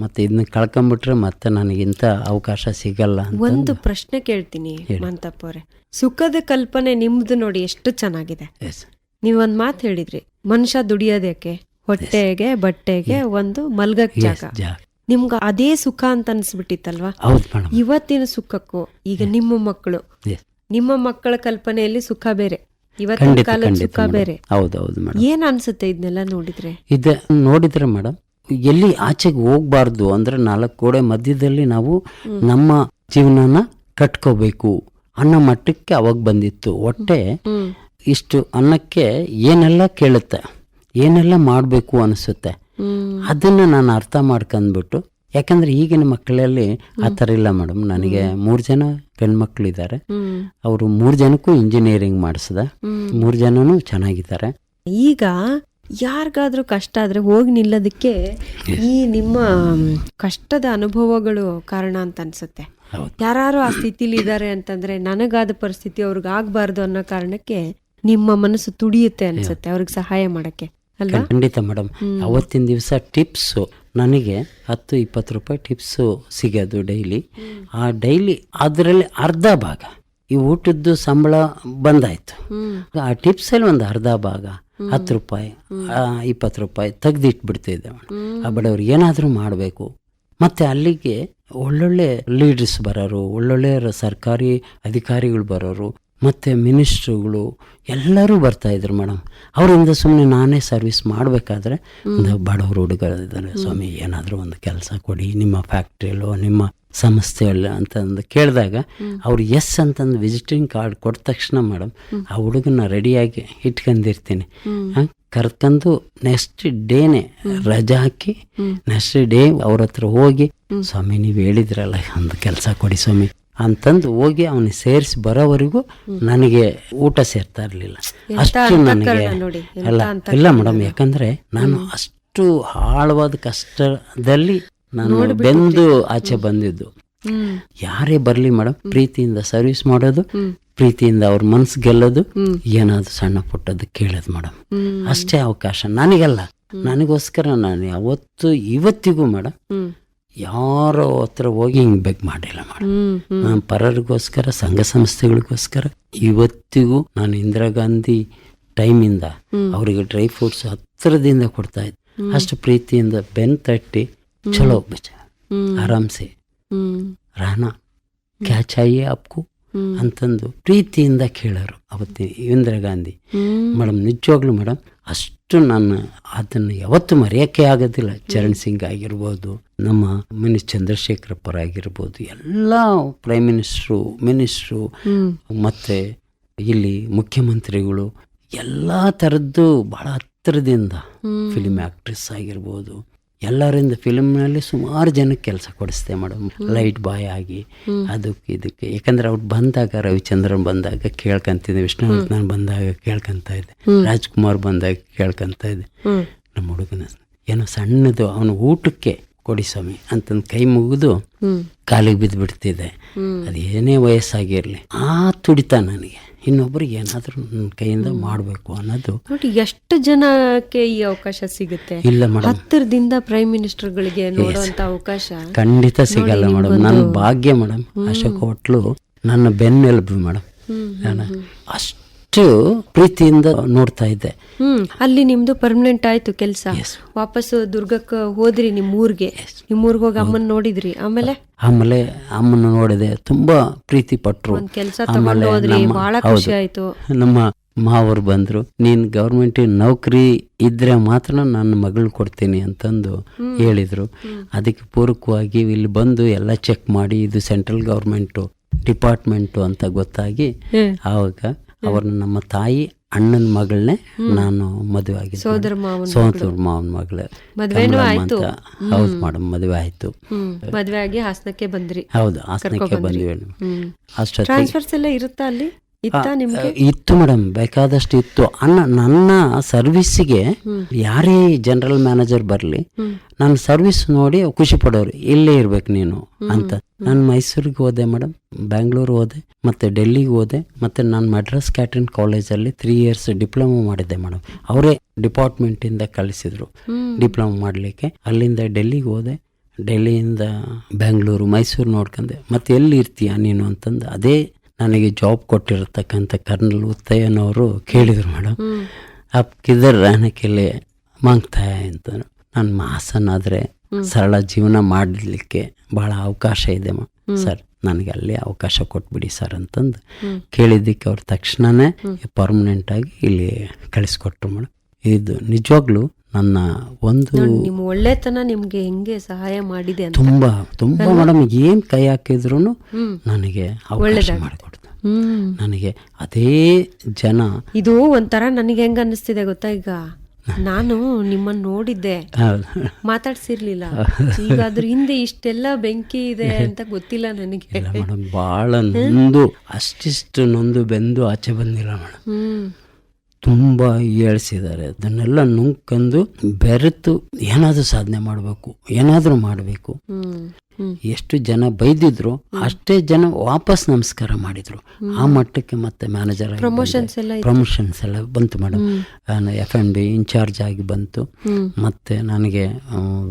ಮತ್ತೆ ಇದನ್ನ ಕಳ್ಕೊಂಡ್ಬಿಟ್ರೆ ಮತ್ತೆ ನನಗಿಂತ ಅವಕಾಶ ಸಿಗಲ್ಲ ಅಂತ ಒಂದು ಪ್ರಶ್ನೆ ಕೇಳ್ತೀನಿ ಮಂತಪ್ಪ ಅವ್ರೆ. ಸುಖದ ಕಲ್ಪನೆ ನಿಮ್ದು ನೋಡಿ ಎಷ್ಟು ಚೆನ್ನಾಗಿದೆ. ನೀವ್ ಒಂದ್ ಮಾತು ಹೇಳಿದ್ರಿ ಮನುಷ್ಯ ದುಡಿಯೋದಕ್ಕೆ ಹೊಟ್ಟೆಗೆ ಬಟ್ಟೆಗೆ ಒಂದು ಮಲ್ಗಕ್ ಜಾಗ. ನಿಮ್ಗೆ ಅದೇ ಸುಖ ಅಂತ ಅನ್ಸ್ಬಿಟ್ಟಿತ್ತಲ್ವಾ? ಇವತ್ತಿನ ಸುಖಕ್ಕೂ ಈಗ ನಿಮ್ಮ ಮಕ್ಕಳು. ನಿಮ್ಮ ಮಕ್ಕಳ ಕಲ್ಪನೆಯಲ್ಲಿ ಸುಖ ಬೇರೆ. ಇವತ್ತಿನ ಖಂಡಿತ ಕಾಲದ ಸುಖ ಬೇರೆ. ಹೌದು ಹೌದು ಮೇಡಮ್. ಏನ್ ಅನ್ಸುತ್ತೆ ಇದನ್ನೆಲ್ಲ ನೋಡಿದ್ರೆ? ಇದೆ ನೋಡಿದ್ರೆ ಮೇಡಮ್ ಎಲ್ಲಿ ಆಚೆಗೆ ಹೋಗ್ಬಾರ್ದು ಅಂದ್ರೆ ನಾಲ್ಕು ಕೋಡೆ ಮಧ್ಯದಲ್ಲಿ ನಾವು ನಮ್ಮ ಜೀವನನ ಕಟ್ಕೋಬೇಕು. ಅನ್ನೋ ಮಟ್ಟಕ್ಕೆ ಅವಾಗ ಬಂದಿತ್ತು. ಒಟ್ಟೆ ಇಷ್ಟು ಅನ್ನಕ್ಕೆ ಏನೆಲ್ಲ ಕೇಳುತ್ತೆ ಏನೆಲ್ಲ ಮಾಡಬೇಕು ಅನಿಸುತ್ತೆ. ಅದನ್ನ ನಾನು ಅರ್ಥ ಮಾಡ್ಕೊಂಡ್ಬಿಟ್ಟು ಯಾಕಂದ್ರೆ ಈಗಿನ ಮಕ್ಕಳಲ್ಲಿ ಆ ಥರ ಇಲ್ಲ ಮೇಡಮ್. ನನಗೆ ಮೂರು ಜನ ಹ್ಮ್. ಅವರು ಮೂರು ಜನಕ್ಕೂ ಇಂಜಿನಿಯರಿಂಗ್ ಮಾಡಿಸದ. ಮೂರು ಜನನೂ ಚೆನ್ನಾಗಿದ್ದಾರೆ. ಈಗ ಯಾರಿಗಾದ್ರೂ ಕಷ್ಟ ಆದ್ರೆ ಹೋಗಿ ನಿಲ್ಲೋದಕ್ಕೆ ಈ ನಿಮ್ಮ ಕಷ್ಟದ ಅನುಭವಗಳು ಕಾರಣ ಅಂತ ಅನ್ಸುತ್ತೆ. ಯಾರು ಆ ಸ್ಥಿತಿಲಿ ಇದ್ದಾರೆ ಅಂತಂದ್ರೆ ನನಗಾದ ಪರಿಸ್ಥಿತಿ ಅವ್ರಿಗೆ ಆಗ್ಬಾರ್ದು ಅನ್ನೋ ಕಾರಣಕ್ಕೆ ನಿಮ್ಮ ಮನಸ್ಸು ತುಡಿಯುತ್ತೆ ಅನ್ಸುತ್ತೆ ಅವ್ರಿಗೆ ಸಹಾಯ ಮಾಡಕ್ಕೆ. ಖಂಡಿತ ಮೇಡಮ್ ಅವತ್ತಿನ ದಿವಸ ಟಿಪ್ಸು ನನಗೆ ಹತ್ತು ಇಪ್ಪತ್ತು ರೂಪಾಯಿ ಟಿಪ್ಸು ಸಿಗೋದು ಡೈಲಿ ಆ ಡೈಲಿ ಅದರಲ್ಲಿ ಅರ್ಧ ಭಾಗ ಈ ಊಟದ್ದು ಸಂಬಳ ಬಂದಾಯ್ತು. ಆ ಟಿಪ್ಸಲ್ಲಿ ಒಂದು ಅರ್ಧ ಭಾಗ ಹತ್ತು ರೂಪಾಯಿ ಇಪ್ಪತ್ತು ರೂಪಾಯಿ ತೆಗ್ದಿಟ್ಬಿಡ್ತಿದ್ದೆ ಆ ಬಡವ್ರು ಏನಾದರೂ ಮಾಡಬೇಕು. ಮತ್ತೆ ಅಲ್ಲಿಗೆ ಒಳ್ಳೊಳ್ಳೆ ಲೀಡರ್ಸ್ ಬರೋರು ಒಳ್ಳೊಳ್ಳೆ ಸರ್ಕಾರಿ ಅಧಿಕಾರಿಗಳು ಬರೋರು ಮತ್ತೆ ಮಿನಿಸ್ಟ್ರುಗಳು ಎಲ್ಲರೂ ಬರ್ತಾ ಇದ್ರು ಮೇಡಮ್. ಅವರಿಂದ ಸುಮ್ಮನೆ ನಾನೇ ಸರ್ವಿಸ್ ಮಾಡಬೇಕಾದ್ರೆ ಒಂದು ಬಡವರು ಹುಡುಗರಿದ್ದಾರೆ ಸ್ವಾಮಿ ಏನಾದರೂ ಒಂದು ಕೆಲಸ ಕೊಡಿ ನಿಮ್ಮ ಫ್ಯಾಕ್ಟ್ರಿಯಲ್ಲೋ ನಿಮ್ಮ ಸಂಸ್ಥೆಯಲ್ಲ ಅಂತಂದು ಕೇಳಿದಾಗ ಅವ್ರು ಎಸ್ ಅಂತಂದು ವಿಸಿಟಿಂಗ್ ಕಾರ್ಡ್ ಕೊಟ್ಟ ತಕ್ಷಣ ಮೇಡಮ್ ಆ ಹುಡುಗನ ರೆಡಿಯಾಗಿ ಇಟ್ಕೊಂಡಿರ್ತೀನಿ. ಕರ್ಕಂದು ಕರ್ಕೊಂಡು ನೆಕ್ಸ್ಟ್ ಡೇನೆ ರಜಾ ಹಾಕಿ ನೆಕ್ಸ್ಟ್ ಡೇ ಅವ್ರ ಹತ್ರ ಹೋಗಿ ಸ್ವಾಮಿ ನೀವು ಹೇಳಿದ್ರಲ್ಲ ಒಂದು ಕೆಲಸ ಕೊಡಿ ಸ್ವಾಮಿ. ಅಂತಂದು ಹೋಗಿ ಅವನಿಗೆ ಸೇರಿಸಿ ಬರೋವರೆಗೂ ನನಗೆ ಊಟ ಸೇರ್ತಾ ಇರಲಿಲ್ಲ. ಅಷ್ಟು ನನಗೆ ಅಲ್ಲ ಇಲ್ಲ ಮೇಡಮ್ ಯಾಕಂದ್ರೆ ನಾನು ಅಷ್ಟು ಆಳವಾದ ಕಷ್ಟದಲ್ಲಿ ನಾನು ಬೆಂದು ಆಚೆ ಬಂದಿದ್ದು. ಯಾರೇ ಬರಲಿ ಮೇಡಮ್ ಪ್ರೀತಿಯಿಂದ ಸರ್ವಿಸ್ ಮಾಡೋದು ಪ್ರೀತಿಯಿಂದ ಅವ್ರ ಮನ್ಸು ಗೆಲ್ಲೋದು ಏನಾದ್ರು ಸಣ್ಣ ಪುಟ್ಟದ್ದು ಕೇಳೋದು ಮೇಡಮ್ ಅಷ್ಟೇ ಅವಕಾಶ. ನನಗಲ್ಲ. ನನಗೋಸ್ಕರ ನಾನು ಯಾವತ್ತು ಇವತ್ತಿಗೂ ಮೇಡಮ್ ಯಾರೋ ಹತ್ರ ಹೋಗಿ ಹಿಂಗೆ ಬೆಗ್ ಮಾಡಿಲ್ಲ ಮೇಡಮ್ ಪರರಿಗೋಸ್ಕರ ಸಂಘ ಸಂಸ್ಥೆಗಳಿಗೋಸ್ಕರ ಇವತ್ತಿಗೂ ನಾನು ಇಂದಿರಾ ಗಾಂಧಿ ಟೈಮಿಂದ ಅವರಿಗೆ ಡ್ರೈ ಫ್ರೂಟ್ಸ್ ಹತ್ತಿರದಿಂದ ಕೊಡ್ತಾ ಇದ್ದೆ. ಅಷ್ಟು ಪ್ರೀತಿಯಿಂದ ಬೆನ್ ತಟ್ಟಿ ಚಲೋ ಬಚ್ಚ ಆರಾಮ್ಸೆ. ರಾಣ ರಾನಾ ಕ್ಯಾ ಚಾಹಿಯೆ ಆಪ್ಕು ಅಂತಂದು ಪ್ರೀತಿಯಿಂದ ಕೇಳರು ಅವತ್ತಿನ ಇಂದಿರಾ ಗಾಂಧಿ. ಮೇಡಮ್ ನಿಜವಾಗ್ಲೂ ಮೇಡಮ್ ಅಷ್ಟು ನಾನು ಅದನ್ನು ಯಾವತ್ತೂ ಮರೆಯೋಕ್ಕೆ ಆಗೋದಿಲ್ಲ. ಚರಣ್ ಸಿಂಗ್ ಆಗಿರ್ಬೋದು ನಮ್ಮ ಮಿನಿಸ್ ಚಂದ್ರಶೇಖರಪ್ಪರ ಆಗಿರ್ಬೋದು ಎಲ್ಲ ಪ್ರೈಮ್ ಮಿನಿಸ್ಟ್ರು ಮಿನಿಸ್ಟ್ರು ಮತ್ತೆ ಇಲ್ಲಿ ಮುಖ್ಯಮಂತ್ರಿಗಳು ಎಲ್ಲ ಥರದ್ದು ಭಾಳ ಹತ್ತಿರದಿಂದ ಫಿಲಿಮ್ ಆ್ಯಕ್ಟ್ರೆಸ್ ಆಗಿರ್ಬೋದು ಎಲ್ಲರಿಂದ ಫಿಲ್ಮ್ನಲ್ಲಿ ಸುಮಾರು ಜನಕ್ಕೆ ಕೆಲಸ ಕೊಡಿಸ್ತೆ ಮೇಡಮ್ ಲೈಟ್ ಬಾಯ್ ಆಗಿ ಅದಕ್ಕೆ ಇದಕ್ಕೆ. ಯಾಕಂದ್ರೆ ಅವ್ರು ಬಂದಾಗ ರವಿಚಂದ್ರನ್ ಬಂದಾಗ ಕೇಳ್ಕೊಂತಿದ್ದೆ ವಿಷ್ಣುವರ್ಧನ್ ಬಂದಾಗ ಕೇಳ್ಕಂತ ಇದ್ದೆ. ರಾಜ್ಕುಮಾರ್ ಬಂದಾಗ ಕೇಳ್ಕೊಂತ ಇದ್ದೆ. ನಮ್ಮ ಹುಡುಗನ ಏನೋ ಸಣ್ಣದು ಅವನ ಊಟಕ್ಕೆ ಕೊಡಿ ಸ್ವಾಮಿ ಅಂತಂದು ಕೈ ಮುಗಿದು ಕಾಲಿಗೆ ಬಿದ್ದು ಬಿಡ್ತಿದ್ದೆ ಅದೇನೇ ವಯಸ್ಸಾಗಿರಲಿ ಆ ತುಡಿತ ನನಗೆ. ಇನ್ನೊಬ್ರಿಗೆ ಏನಾದರೂ ನನ್ನ ಕೈಯಿಂದ ಮಾಡಬೇಕು ಅನ್ನೋದು ನೋಡಿ ಎಷ್ಟು ಜನಕ್ಕೆ ಈ ಅವಕಾಶ ಸಿಗುತ್ತೆ? ಇಲ್ಲ ಮೇಡಮ್. ಹತ್ತಿರದಿಂದ ಪ್ರೈಮ್ ಮಿನಿಸ್ಟರ್ಗಳಿಗೆ ನೋಡುವಂತ ಅವಕಾಶ? ಖಂಡಿತ ಸಿಗಲ್ಲ ಮೇಡಮ್. ನನ್ನ ಭಾಗ್ಯ ಮೇಡಮ್ ಅಶೋಕ್ ಹೋಟ್ಲು ನನ್ನ ಬೆನ್ನೆಲುಬು ಮೇಡಮ್. ನಾನು ಅಷ್ಟು ಪ್ರೀತಿಯಿಂದ ನೋಡ್ತಾ ಇದ್ದೆ. ಹ್ಮ್ ಅಲ್ಲಿ ನಿಮ್ದು ಪರ್ಮನೆಂಟ್ ಆಯ್ತು ಕೆಲಸ. ವಾಪಸ್ ದುರ್ಗಕ್ಕೆ ಹೋದ್ರಿ ನಿಮ್ ಊರ್ಗೆ ನಿಮ್ ಊರ್ಗ್ ಹೋಗಿ ಅಮ್ಮನ್ ನೋಡಿದ್ರಿ ಆಮೇಲೆ? ಆಮೇಲೆ ಅಮ್ಮನ ನೋಡಿದೆ ತುಂಬಾ ಪ್ರೀತಿ ಪಟ್ರು. ಕೆಲಸ ಹೋದ್ರಿ ಬಹಳ ಖುಷಿ ಆಯ್ತು. ನಮ್ಮ ಮಾವರು ಬಂದ್ರು ನೀನ್ ಗೌರ್ಮೆಂಟ್ ನೌಕರಿ ಇದ್ರೆ ಮಾತ್ರ ನನ್ನ ಮಗಳು ಕೊಡ್ತೀನಿ ಅಂತಂದು ಹೇಳಿದ್ರು. ಅದಕ್ಕೆ ಪೂರಕವಾಗಿ ಇಲ್ಲಿ ಬಂದು ಎಲ್ಲ ಚೆಕ್ ಮಾಡಿ ಇದು ಸೆಂಟ್ರಲ್ ಗೌರ್ಮೆಂಟು ಡಿಪಾರ್ಟ್ಮೆಂಟು ಅಂತ ಗೊತ್ತಾಗಿ ಆವಾಗ ಅವ್ರನ್ನ ನಮ್ಮ ತಾಯಿ ಅಣ್ಣನ ಮಗಳನ್ನೇ ನಾನು ಮದುವೆ ಆಗಿ ಸೋದರ ಮಾವನ್ ಸೋದರ ಮಾವನ ಮಗಳು. ಹೌದು ಮೇಡಮ್ ಮದುವೆ ಆಯ್ತು. ಮದುವೆ ಆಗಿ ಹಾಸನಕ್ಕೆ ಬಂದ್ರಿ. ಹೌದು ಹಾಸನಕ್ಕೆ ಬಂದ್ವಿ ಅಷ್ಟು ಟ್ರಾನ್ಸ್ಫರ್ಸ್ ಎಲ್ಲ ಇರುತ್ತಾ ಅಲ್ಲಿ? ಇತ್ತು ಮೇಡಮ್ ಬೇಕಾದಷ್ಟು ಇತ್ತು. ಅನ್ನ ನನ್ನ ಸರ್ವಿಸ್ಗೆ ಯಾರೇ ಜನರಲ್ ಮ್ಯಾನೇಜರ್ ಬರಲಿ ನನ್ನ ಸರ್ವಿಸ್ ನೋಡಿ ಖುಷಿ ಪಡೋರು ಇಲ್ಲೇ ಇರ್ಬೇಕು ನೀನು ಅಂತ. ನಾನು ಮೈಸೂರಿಗೆ ಹೋದೆ ಮೇಡಮ್ ಬ್ಯಾಂಗ್ಳೂರು ಹೋದೆ ಮತ್ತೆ ಡೆಲ್ಲಿಗೆ ಹೋದೆ ಮತ್ತೆ ನಾನು ಮಡ್ರಾಸ್ ಕ್ಯಾಟ್ರಿನ್ ಕಾಲೇಜಲ್ಲಿ ತ್ರೀ ಇಯರ್ಸ್ ಡಿಪ್ಲೊಮಾ ಮಾಡಿದ್ದೆ ಮೇಡಮ್. ಅವರೇ ಡಿಪಾರ್ಟ್ಮೆಂಟಿಂದ ಕಳಿಸಿದ್ರು ಡಿಪ್ಲೊಮಾ ಮಾಡಲಿಕ್ಕೆ. ಅಲ್ಲಿಂದ ಡೆಲ್ಲಿಗೆ ಹೋದೆ ಡೆಲ್ಲಿಯಿಂದ ಬೆಂಗಳೂರು ಮೈಸೂರು ನೋಡ್ಕೊಂಡೆ ಮತ್ತೆ ಎಲ್ಲಿ ಇರ್ತೀಯ ನೀನು ಅಂತಂದು ಅದೇ ನನಗೆ ಜಾಬ್ ಕೊಟ್ಟಿರತಕ್ಕಂಥ ಕರ್ನಲ್ ಉತ್ತಯ್ಯನವರು ಕೇಳಿದರು ಮೇಡಮ್ ಅಪ್ ಕಿದರ್ ರಾಣಕ್ಕೆಲ್ಲಿ ಮಂಗ್ತಾಯ ಅಂತ ನನ್ನ ಮಾಸನಾದರೆ ಸರಳ ಜೀವನ ಮಾಡಲಿಕ್ಕೆ ಬಹಳ ಅವಕಾಶ ಇದೆ ಸರ್ ನನಗೆ ಅಲ್ಲಿ ಅವಕಾಶ ಕೊಟ್ಬಿಡಿ ಸರ್ ಅಂತಂದು ಕೇಳಿದ್ದಕ್ಕೆ ಅವ್ರು ತಕ್ಷಣವೇ ಪರ್ಮನೆಂಟಾಗಿ ಇಲ್ಲಿ ಕಳಿಸ್ಕೊಟ್ರು ಮೇಡಮ್ ಇದು ನಿಜವಾಗ್ಲೂ ನನ್ನ ಒಂದು ನಿಮ್ಮ ನಿಮ್ ಒಳ್ಳೆತನ ನಿಮ್ಗೆ ಹೆಂಗೆ ಸಹಾಯ ಮಾಡಿದೆ ತುಂಬಾ ತುಂಬಾ ಮೇಡಮ್ ಏನ್ ಕೈ ಹಾಕಿದ್ರು ನನಗೆ ಮಾಡಿಕೊಡ್ತ. ಮಾಡಿಕೊಡ್ತು ನನಗೆ ಅದೇ ಜನ ಇದು ಒಂಥರ ನನಗೆ ಹೆಂಗ ಅನ್ನಿಸ್ತಿದೆ ಗೊತ್ತಾ ಈಗ? ನಾನು ನಿಮ್ಮನ್ನ ನೋಡಿದ್ದೆ. ಮಾತಾಡ್ಸಿರ್ಲಿಲ್ಲ. ಈಗ ಅದ್ರ ಹಿಂದೆ ಇಷ್ಟೆಲ್ಲ ಬೆಂಕಿ ಇದೆ ಅಂತ ಗೊತ್ತಿಲ್ಲ ನನಗೆ. ಮೇಡಂ ಮೇಡಮ್ ಭಾಳ ನೊಂದು ಅಷ್ಟಿಷ್ಟು ನೊಂದು ಬೆಂದು ಆಚೆ ಬಂದಿಲ್ಲ ಮೇಡಮ್ ತುಂಬ ಏಳ್ಸಿದ್ದಾರೆ. ಅದನ್ನೆಲ್ಲ ನುಂಗ್ಕೊಂಡು ಬೆರೆತು ಏನಾದರೂ ಸಾಧನೆ ಮಾಡಬೇಕು ಏನಾದರೂ ಮಾಡಬೇಕು. ಎಷ್ಟು ಜನ ಬೈದಿದ್ರು ಅಷ್ಟೇ ಜನ ವಾಪಸ್ ನಮಸ್ಕಾರ ಮಾಡಿದ್ರು. ಆ ಮಟ್ಟಕ್ಕೆ ಮತ್ತೆ ಮ್ಯಾನೇಜರ್ ಪ್ರಮೋಷನ್ಸ್ ಎಲ್ಲ ಇತ್ತು? ಪ್ರಮೋಷನ್ಸ್ ಎಲ್ಲ ಬಂತು madam F N B incharge ಆಗಿ ಬಂತು. ಮತ್ತೆ ನನಗೆ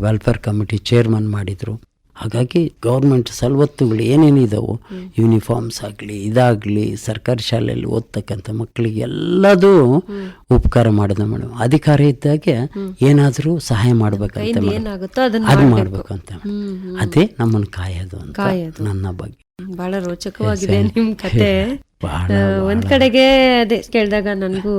ವೆಲ್ಫೇರ್ ಕಮಿಟಿ ಚೇರ್ಮನ್ ಮಾಡಿದ್ರು. ಹಾಗಾಗಿ ಗೌರ್ಮೆಂಟ್ ಸವಲತ್ತುಗಳು ಏನೇನಿದಾವೋ ಯೂನಿಫಾರ್ಮ್ಸ್ ಆಗಲಿ ಇದಾಗಲಿ ಸರ್ಕಾರಿ ಶಾಲೆಯಲ್ಲಿ ಓದ್ತಕ್ಕಂಥ ಮಕ್ಕಳಿಗೆ ಎಲ್ಲದೂ ಉಪಕಾರ ಮಾಡಿದ ಮೇಡಮ್. ಅಧಿಕಾರ ಇದ್ದಾಗೆ ಏನಾದರೂ ಸಹಾಯ ಮಾಡಬೇಕಂತ ಅದು ಮಾಡ್ಬೇಕು. ಮಾಡ್ಬೇಕು ಅಂತ ಅದೇ ನಮ್ಮನ್ನು ಕಾಯೋದು ಅಂತ. ನನ್ನ ಬಗ್ಗೆ ಬಹಳ ರೋಚಕವಾಗಿದೆ ನಿಮ್ಮ ಕತೆ. ಒಂದ್ ಕಡೆಗೆ ಅದೇ ಕೇಳಿದಾಗ ನನಗೂ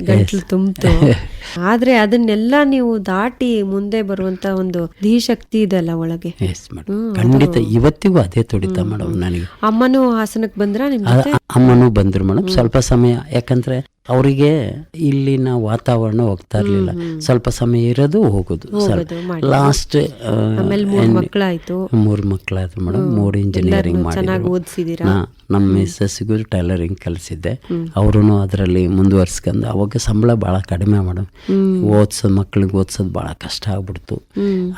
ಗಂಟ್ಲು ತುಂಬಿತು. ಆದ್ರೆ ಅದನ್ನೆಲ್ಲ ನೀವು ದಾಟಿ ಮುಂದೆ ಬರುವಂತ ಒಂದು ಧೀಶಕ್ತಿ ಇದೆಲ್ಲ ಒಳಗೆ. ಎಸ್ ಮೇಡಮ್ ಖಂಡಿತ ಇವತ್ತಿಗೂ ಅದೇ ತುಡಿತ ಮೇಡಮ್ ನನಗೆ. ಅಮ್ಮನೂ ಹಾಸನಕ್ಕೆ ಬಂದ್ರ ನಿಮ್ಗೆ ಅಮ್ಮನೂ ಬಂದ್ರು ಮೇಡಮ್ ಸ್ವಲ್ಪ ಸಮಯ ಯಾಕಂದ್ರೆ ಅವರಿಗೆ ಇಲ್ಲಿನ ವಾತಾವರಣ ಹೋಗ್ತಾ ಇರಲಿಲ್ಲ. ಸ್ವಲ್ಪ ಸಮಯ ಇರೋದು ಹೋಗೋದು. ಲಾಸ್ಟ್ ಮೂರ್ ಮಕ್ಕಳಾಯ್ತು ಮೇಡಮ್. ಮೂರು ಇಂಜಿನಿಯರಿಂಗ್ ನಾ- ನಮ್ಮ ಮಿಸ್ಸಸ್ಗೂ ಟೈಲರಿಂಗ್ ಕಲಿಸಿದ್ದೆ. ಅವರು ಅದರಲ್ಲಿ ಮುಂದುವರ್ಸ್ಕೊಂಡು ಅವಾಗ ಸಂಬಳ ಭಾಳ ಕಡಿಮೆ ಮೇಡಮ್. ಓದ್ಸೋದು ಮಕ್ಳಿಗೆ ಓದ್ಸೋದು ಭಾಳ ಕಷ್ಟ ಆಗ್ಬಿಡ್ತು.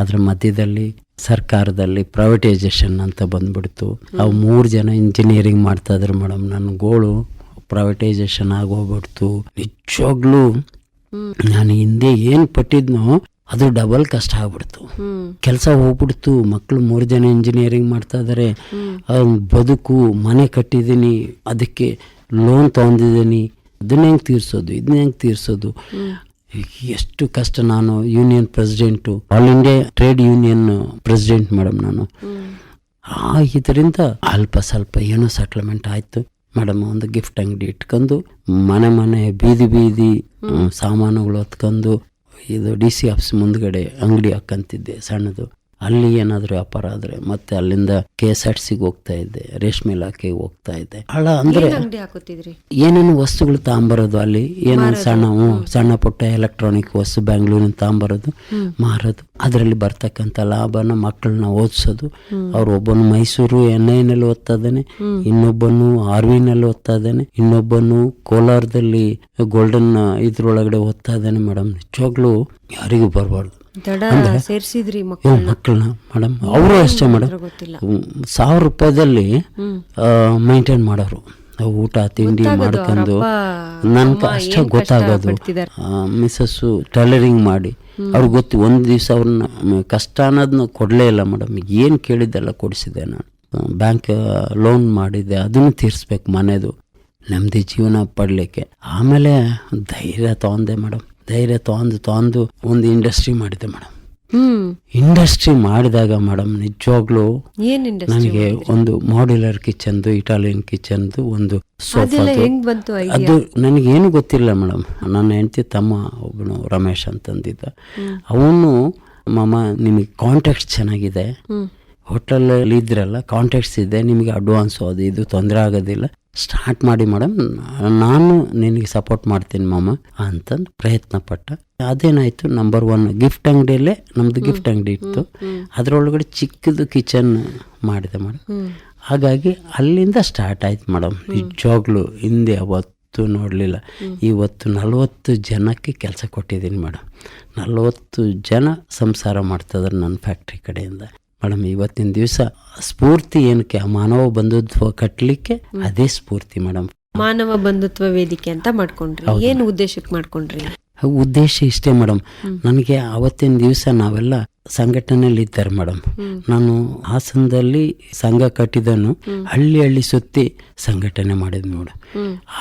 ಅದ್ರ ಮಧ್ಯದಲ್ಲಿ ಸರ್ಕಾರದಲ್ಲಿ ಪ್ರೈವೇಟೈಸೇಷನ್ ಅಂತ ಬಂದ್ಬಿಡ್ತು. ಅವು ಮೂರು ಜನ ಇಂಜಿನಿಯರಿಂಗ್ ಮಾಡ್ತಾ ಇದ್ರು ಮೇಡಮ್. ನನ್ನ ಗೋಳು ಪ್ರೈವೇಟೈಸೇಷನ್ ಆಗೋಗ್ಬಿಡ್ತು. ನಿಜವಾಗ್ಲೂ ನಾನು ಹಿಂದೆ ಏನು ಪಟ್ಟಿದ್ನೋ ಅದು ಡಬಲ್ ಕಷ್ಟ ಆಗ್ಬಿಡ್ತು. ಕೆಲಸ ಹೋಗ್ಬಿಡ್ತು ಮಕ್ಕಳು ಮೂರು ಜನ ಇಂಜಿನಿಯರಿಂಗ್ ಮಾಡ್ತಾ ಇದಾರೆ. ಬದುಕು, ಮನೆ ಕಟ್ಟಿದ್ದೀನಿ, ಅದಕ್ಕೆ ಲೋನ್ ತೊಗೊಂಡಿದ್ದೀನಿ. ಅದನ್ನ ಹೆಂಗೆ ತೀರ್ಸೋದು? ಇದನ್ನ ಹೆಂಗೆ ತೀರ್ಸೋದು? ಎಷ್ಟು ಕಷ್ಟ ನಾನು union president all India trade union president madam ನಾನು. ಆ ಇದರಿಂದ ಅಲ್ಪ ಸ್ವಲ್ಪ ಏನೋ ಸೆಟ್ಲ್ಮೆಂಟ್ ಆಯ್ತು. ಮೇಡಮ್ ಒಂದು ಗಿಫ್ಟ್ ಅಂಗಡಿ ಇಟ್ಕೊಂಡು ಮನೆ ಮನೆ ಬೀದಿ ಬೀದಿ ಸಾಮಾನುಗಳು ಹೊತ್ಕೊಂಡು ಇದು ಡಿ ಸಿ ಆಫೀಸ್ ಮುಂದ್ಗಡೆ ಅಂಗಡಿ ಹಾಕಂತಿದ್ದೆ ಸಣ್ಣದು. ಅಲ್ಲಿ ಏನಾದರೂ ವ್ಯಾಪಾರ ಆದರೆ ಮತ್ತೆ ಅಲ್ಲಿಂದ ಕೆ ಎಸ್ ಆರ್ ಸಿಗೆ ಹೋಗ್ತಾ ಇದ್ದೆ ರೇಷ್ಮೆ ಇಲಾಖೆಗೆ ಹೋಗ್ತಾ ಇದ್ದೆ. ಹಳ ಅಂದ್ರೆ ಏನೇನು ವಸ್ತುಗಳು ತಾಂಬರೋದು ಅಲ್ಲಿ? ಏನೇನು ಸಣ್ಣ ಸಣ್ಣ ಪುಟ್ಟ ಎಲೆಕ್ಟ್ರಾನಿಕ್ ವಸ್ತು ಬೆಂಗಳೂರಿನ ತಾಂಬರೋದು ಮಾರೋದು. ಅದರಲ್ಲಿ ಬರ್ತಕ್ಕಂಥ ಲಾಭನ ಮಕ್ಕಳನ್ನ ಓದಿಸೋದು. ಅವ್ರು ಒಬ್ಬನು ಮೈಸೂರು ಎನ್ ಐನಲ್ಲಿ ಓದ್ತಾ ಇದ್ದಾನೆ ಇನ್ನೊಬ್ಬನು ಆರ್ವಿ ನಲ್ಲಿ ಓದ್ತಾ ಇದ್ದಾನೆ ಇನ್ನೊಬ್ಬನು ಕೋಲಾರದಲ್ಲಿ ಗೋಲ್ಡನ್ ಇದ್ರೊಳಗಡೆ ಓದ್ತಾ ಇದ್ದಾನೆ ಮೇಡಮ್ ನಿಜವಾಗ್ಲೂ ಯಾರಿಗೂ ಬರಬಾರ್ದು. ಸೇರ್ಸಿದ್ರಿ ಮಕ್ಕಳನ್ನ. ಮೇಡಮ್ ಅವರು ಅಷ್ಟೇ ಮೇಡಮ್ ಸಾವಿರ ರೂಪಾಯಿದಲ್ಲಿ ಮೈಂಟೈನ್ ಮಾಡೋರು. ಊಟ ತಿಂಡಿ ಮಾಡ್ಕೊಂಡು ನನ್ಗೆ ಅಷ್ಟೇ ಗೊತ್ತಾಗೋದು. ಮಿಸ್ಸಸ್ಸು ಟೈಲರಿಂಗ್ ಮಾಡಿ. ಅವ್ರಿಗೆ ಗೊತ್ತು ಒಂದು ದಿವಸ ಅವ್ರನ್ನ ಕಷ್ಟ ಅನ್ನೋದನ್ನ ಕೊಡಲೇ ಇಲ್ಲ ಮೇಡಮ್ ಏನು ಕೇಳಿದ್ದೆಲ್ಲ ಕೊಡಿಸಿದೆ ನಾನು. ಬ್ಯಾಂಕ್ ಲೋನ್ ಮಾಡಿದ್ದೆ ಅದನ್ನು ತೀರಿಸ್ಬೇಕು ಮನೆದು. ನೆಮ್ಮದಿ ಜೀವನ ಪಡಲಿಕ್ಕೆ. ಆಮೇಲೆ ಧೈರ್ಯ ತಗೊಂಡೆ ಮೇಡಮ್ ಧೈರ್ಯ ತೊಂದು ತೊಂದು ಒಂದು ಇಂಡಸ್ಟ್ರಿ ಮಾಡಿದೆ ಮೇಡಮ್. ಇಂಡಸ್ಟ್ರಿ ಮಾಡಿದಾಗ ಮೇಡಮ್ ನಿಜವಾಗ್ಲೂ ಏನ್ ನನಗೆ ಒಂದು ಮಾಡ್ಯುಲರ್ ಕಿಚನ್ದು ಇಟಾಲಿಯನ್ ಕಿಚನ್ದು ಒಂದು ಅದು ನನಗೇನು ಗೊತ್ತಿಲ್ಲ ಮೇಡಮ್. ನನ್ನ ಹೆಂಡತಿ ತಮ್ಮ ಒಬ್ಬನು ರಮೇಶ್ ಅಂತಂದಿದ್ದ. ಅವನು ಮಾಮ ನಿಮಗೆ ಕಾಂಟ್ಯಾಕ್ಟ್ ಚೆನ್ನಾಗಿದೆ. ಹೋಟೆಲಲ್ಲಿ ಇದ್ರಲ್ಲ ಕಾಂಟ್ಯಾಕ್ಟ್ಸ್ ಇದೆ. ನಿಮಗೆ ಅಡ್ವಾನ್ಸ್ ಅದು ಇದು ತೊಂದರೆ ಆಗೋದಿಲ್ಲ. ಸ್ಟಾರ್ಟ್ ಮಾಡಿ ಮೇಡಮ್ ನಾನು ನಿನಗೆ ಸಪೋರ್ಟ್ ಮಾಡ್ತೀನಿ ಮಾಮ ಅಂತಂದು ಪ್ರಯತ್ನ ಪಟ್ಟ. ಅದೇನಾಯ್ತು ನಂಬರ್ ಒನ್ ಗಿಫ್ಟ್ ಅಂಗಡಿಯಲ್ಲೇ ನಮ್ದು ಗಿಫ್ಟ್ ಅಂಗಡಿ ಇತ್ತು. ಅದರೊಳಗಡೆ ಚಿಕ್ಕದು ಕಿಚನ್ ಮಾಡಿದೆ ಮೇಡಮ್ ಹಾಗಾಗಿ ಅಲ್ಲಿಂದ ಸ್ಟಾರ್ಟ್ ಆಯ್ತು ಮೇಡಮ್ ನಿಜವಾಗ್ಲೂ ಹಿಂದೆ ಅವತ್ತು ನೋಡಲಿಲ್ಲ. ಇವತ್ತು ನಲವತ್ತು ಜನಕ್ಕೆ ಕೆಲಸ ಕೊಟ್ಟಿದ್ದೀನಿ ಮೇಡಮ್ ನಲವತ್ತು ಜನ ಸಂಸಾರ ಮಾಡ್ತಾಯಿದ್ರು ನನ್ನ ಫ್ಯಾಕ್ಟ್ರಿ ಕಡೆಯಿಂದ. ಮೇಡಮ್ ಇವತ್ತಿನ ದಿವಸ ಸ್ಫೂರ್ತಿ ಏನಕ್ಕೆ? ಆ ಮಾನವ ಬಂಧುತ್ವ ಕಟ್ಟಲಿಕ್ಕೆ ಅದೇ ಸ್ಫೂರ್ತಿ ಮೇಡಮ್. ಮಾನವ ಬಂಧುತ್ವ ವೇದಿಕೆ ಅಂತ ಮಾಡ್ಕೊಂಡ್ರಿ. ಏನು ಉದ್ದೇಶಕ್ಕೆ ಮಾಡ್ಕೊಂಡ್ರಿ? ಉದ್ದೇಶ ಇಷ್ಟೇ ಮೇಡಮ್. ನನಗೆ ಅವತ್ತಿನ ದಿವಸ ನಾವೆಲ್ಲ ಸಂಘಟನೆಯಲ್ಲಿ ಇದ್ದಾರೆ ಮೇಡಮ್. ನಾನು ಹಾಸನದಲ್ಲಿ ಸಂಘ ಕಟ್ಟಿದನು ಹಳ್ಳಿ ಹಳ್ಳಿ ಸುತ್ತಿ ಸಂಘಟನೆ ಮಾಡಿದ್ ನೋಡ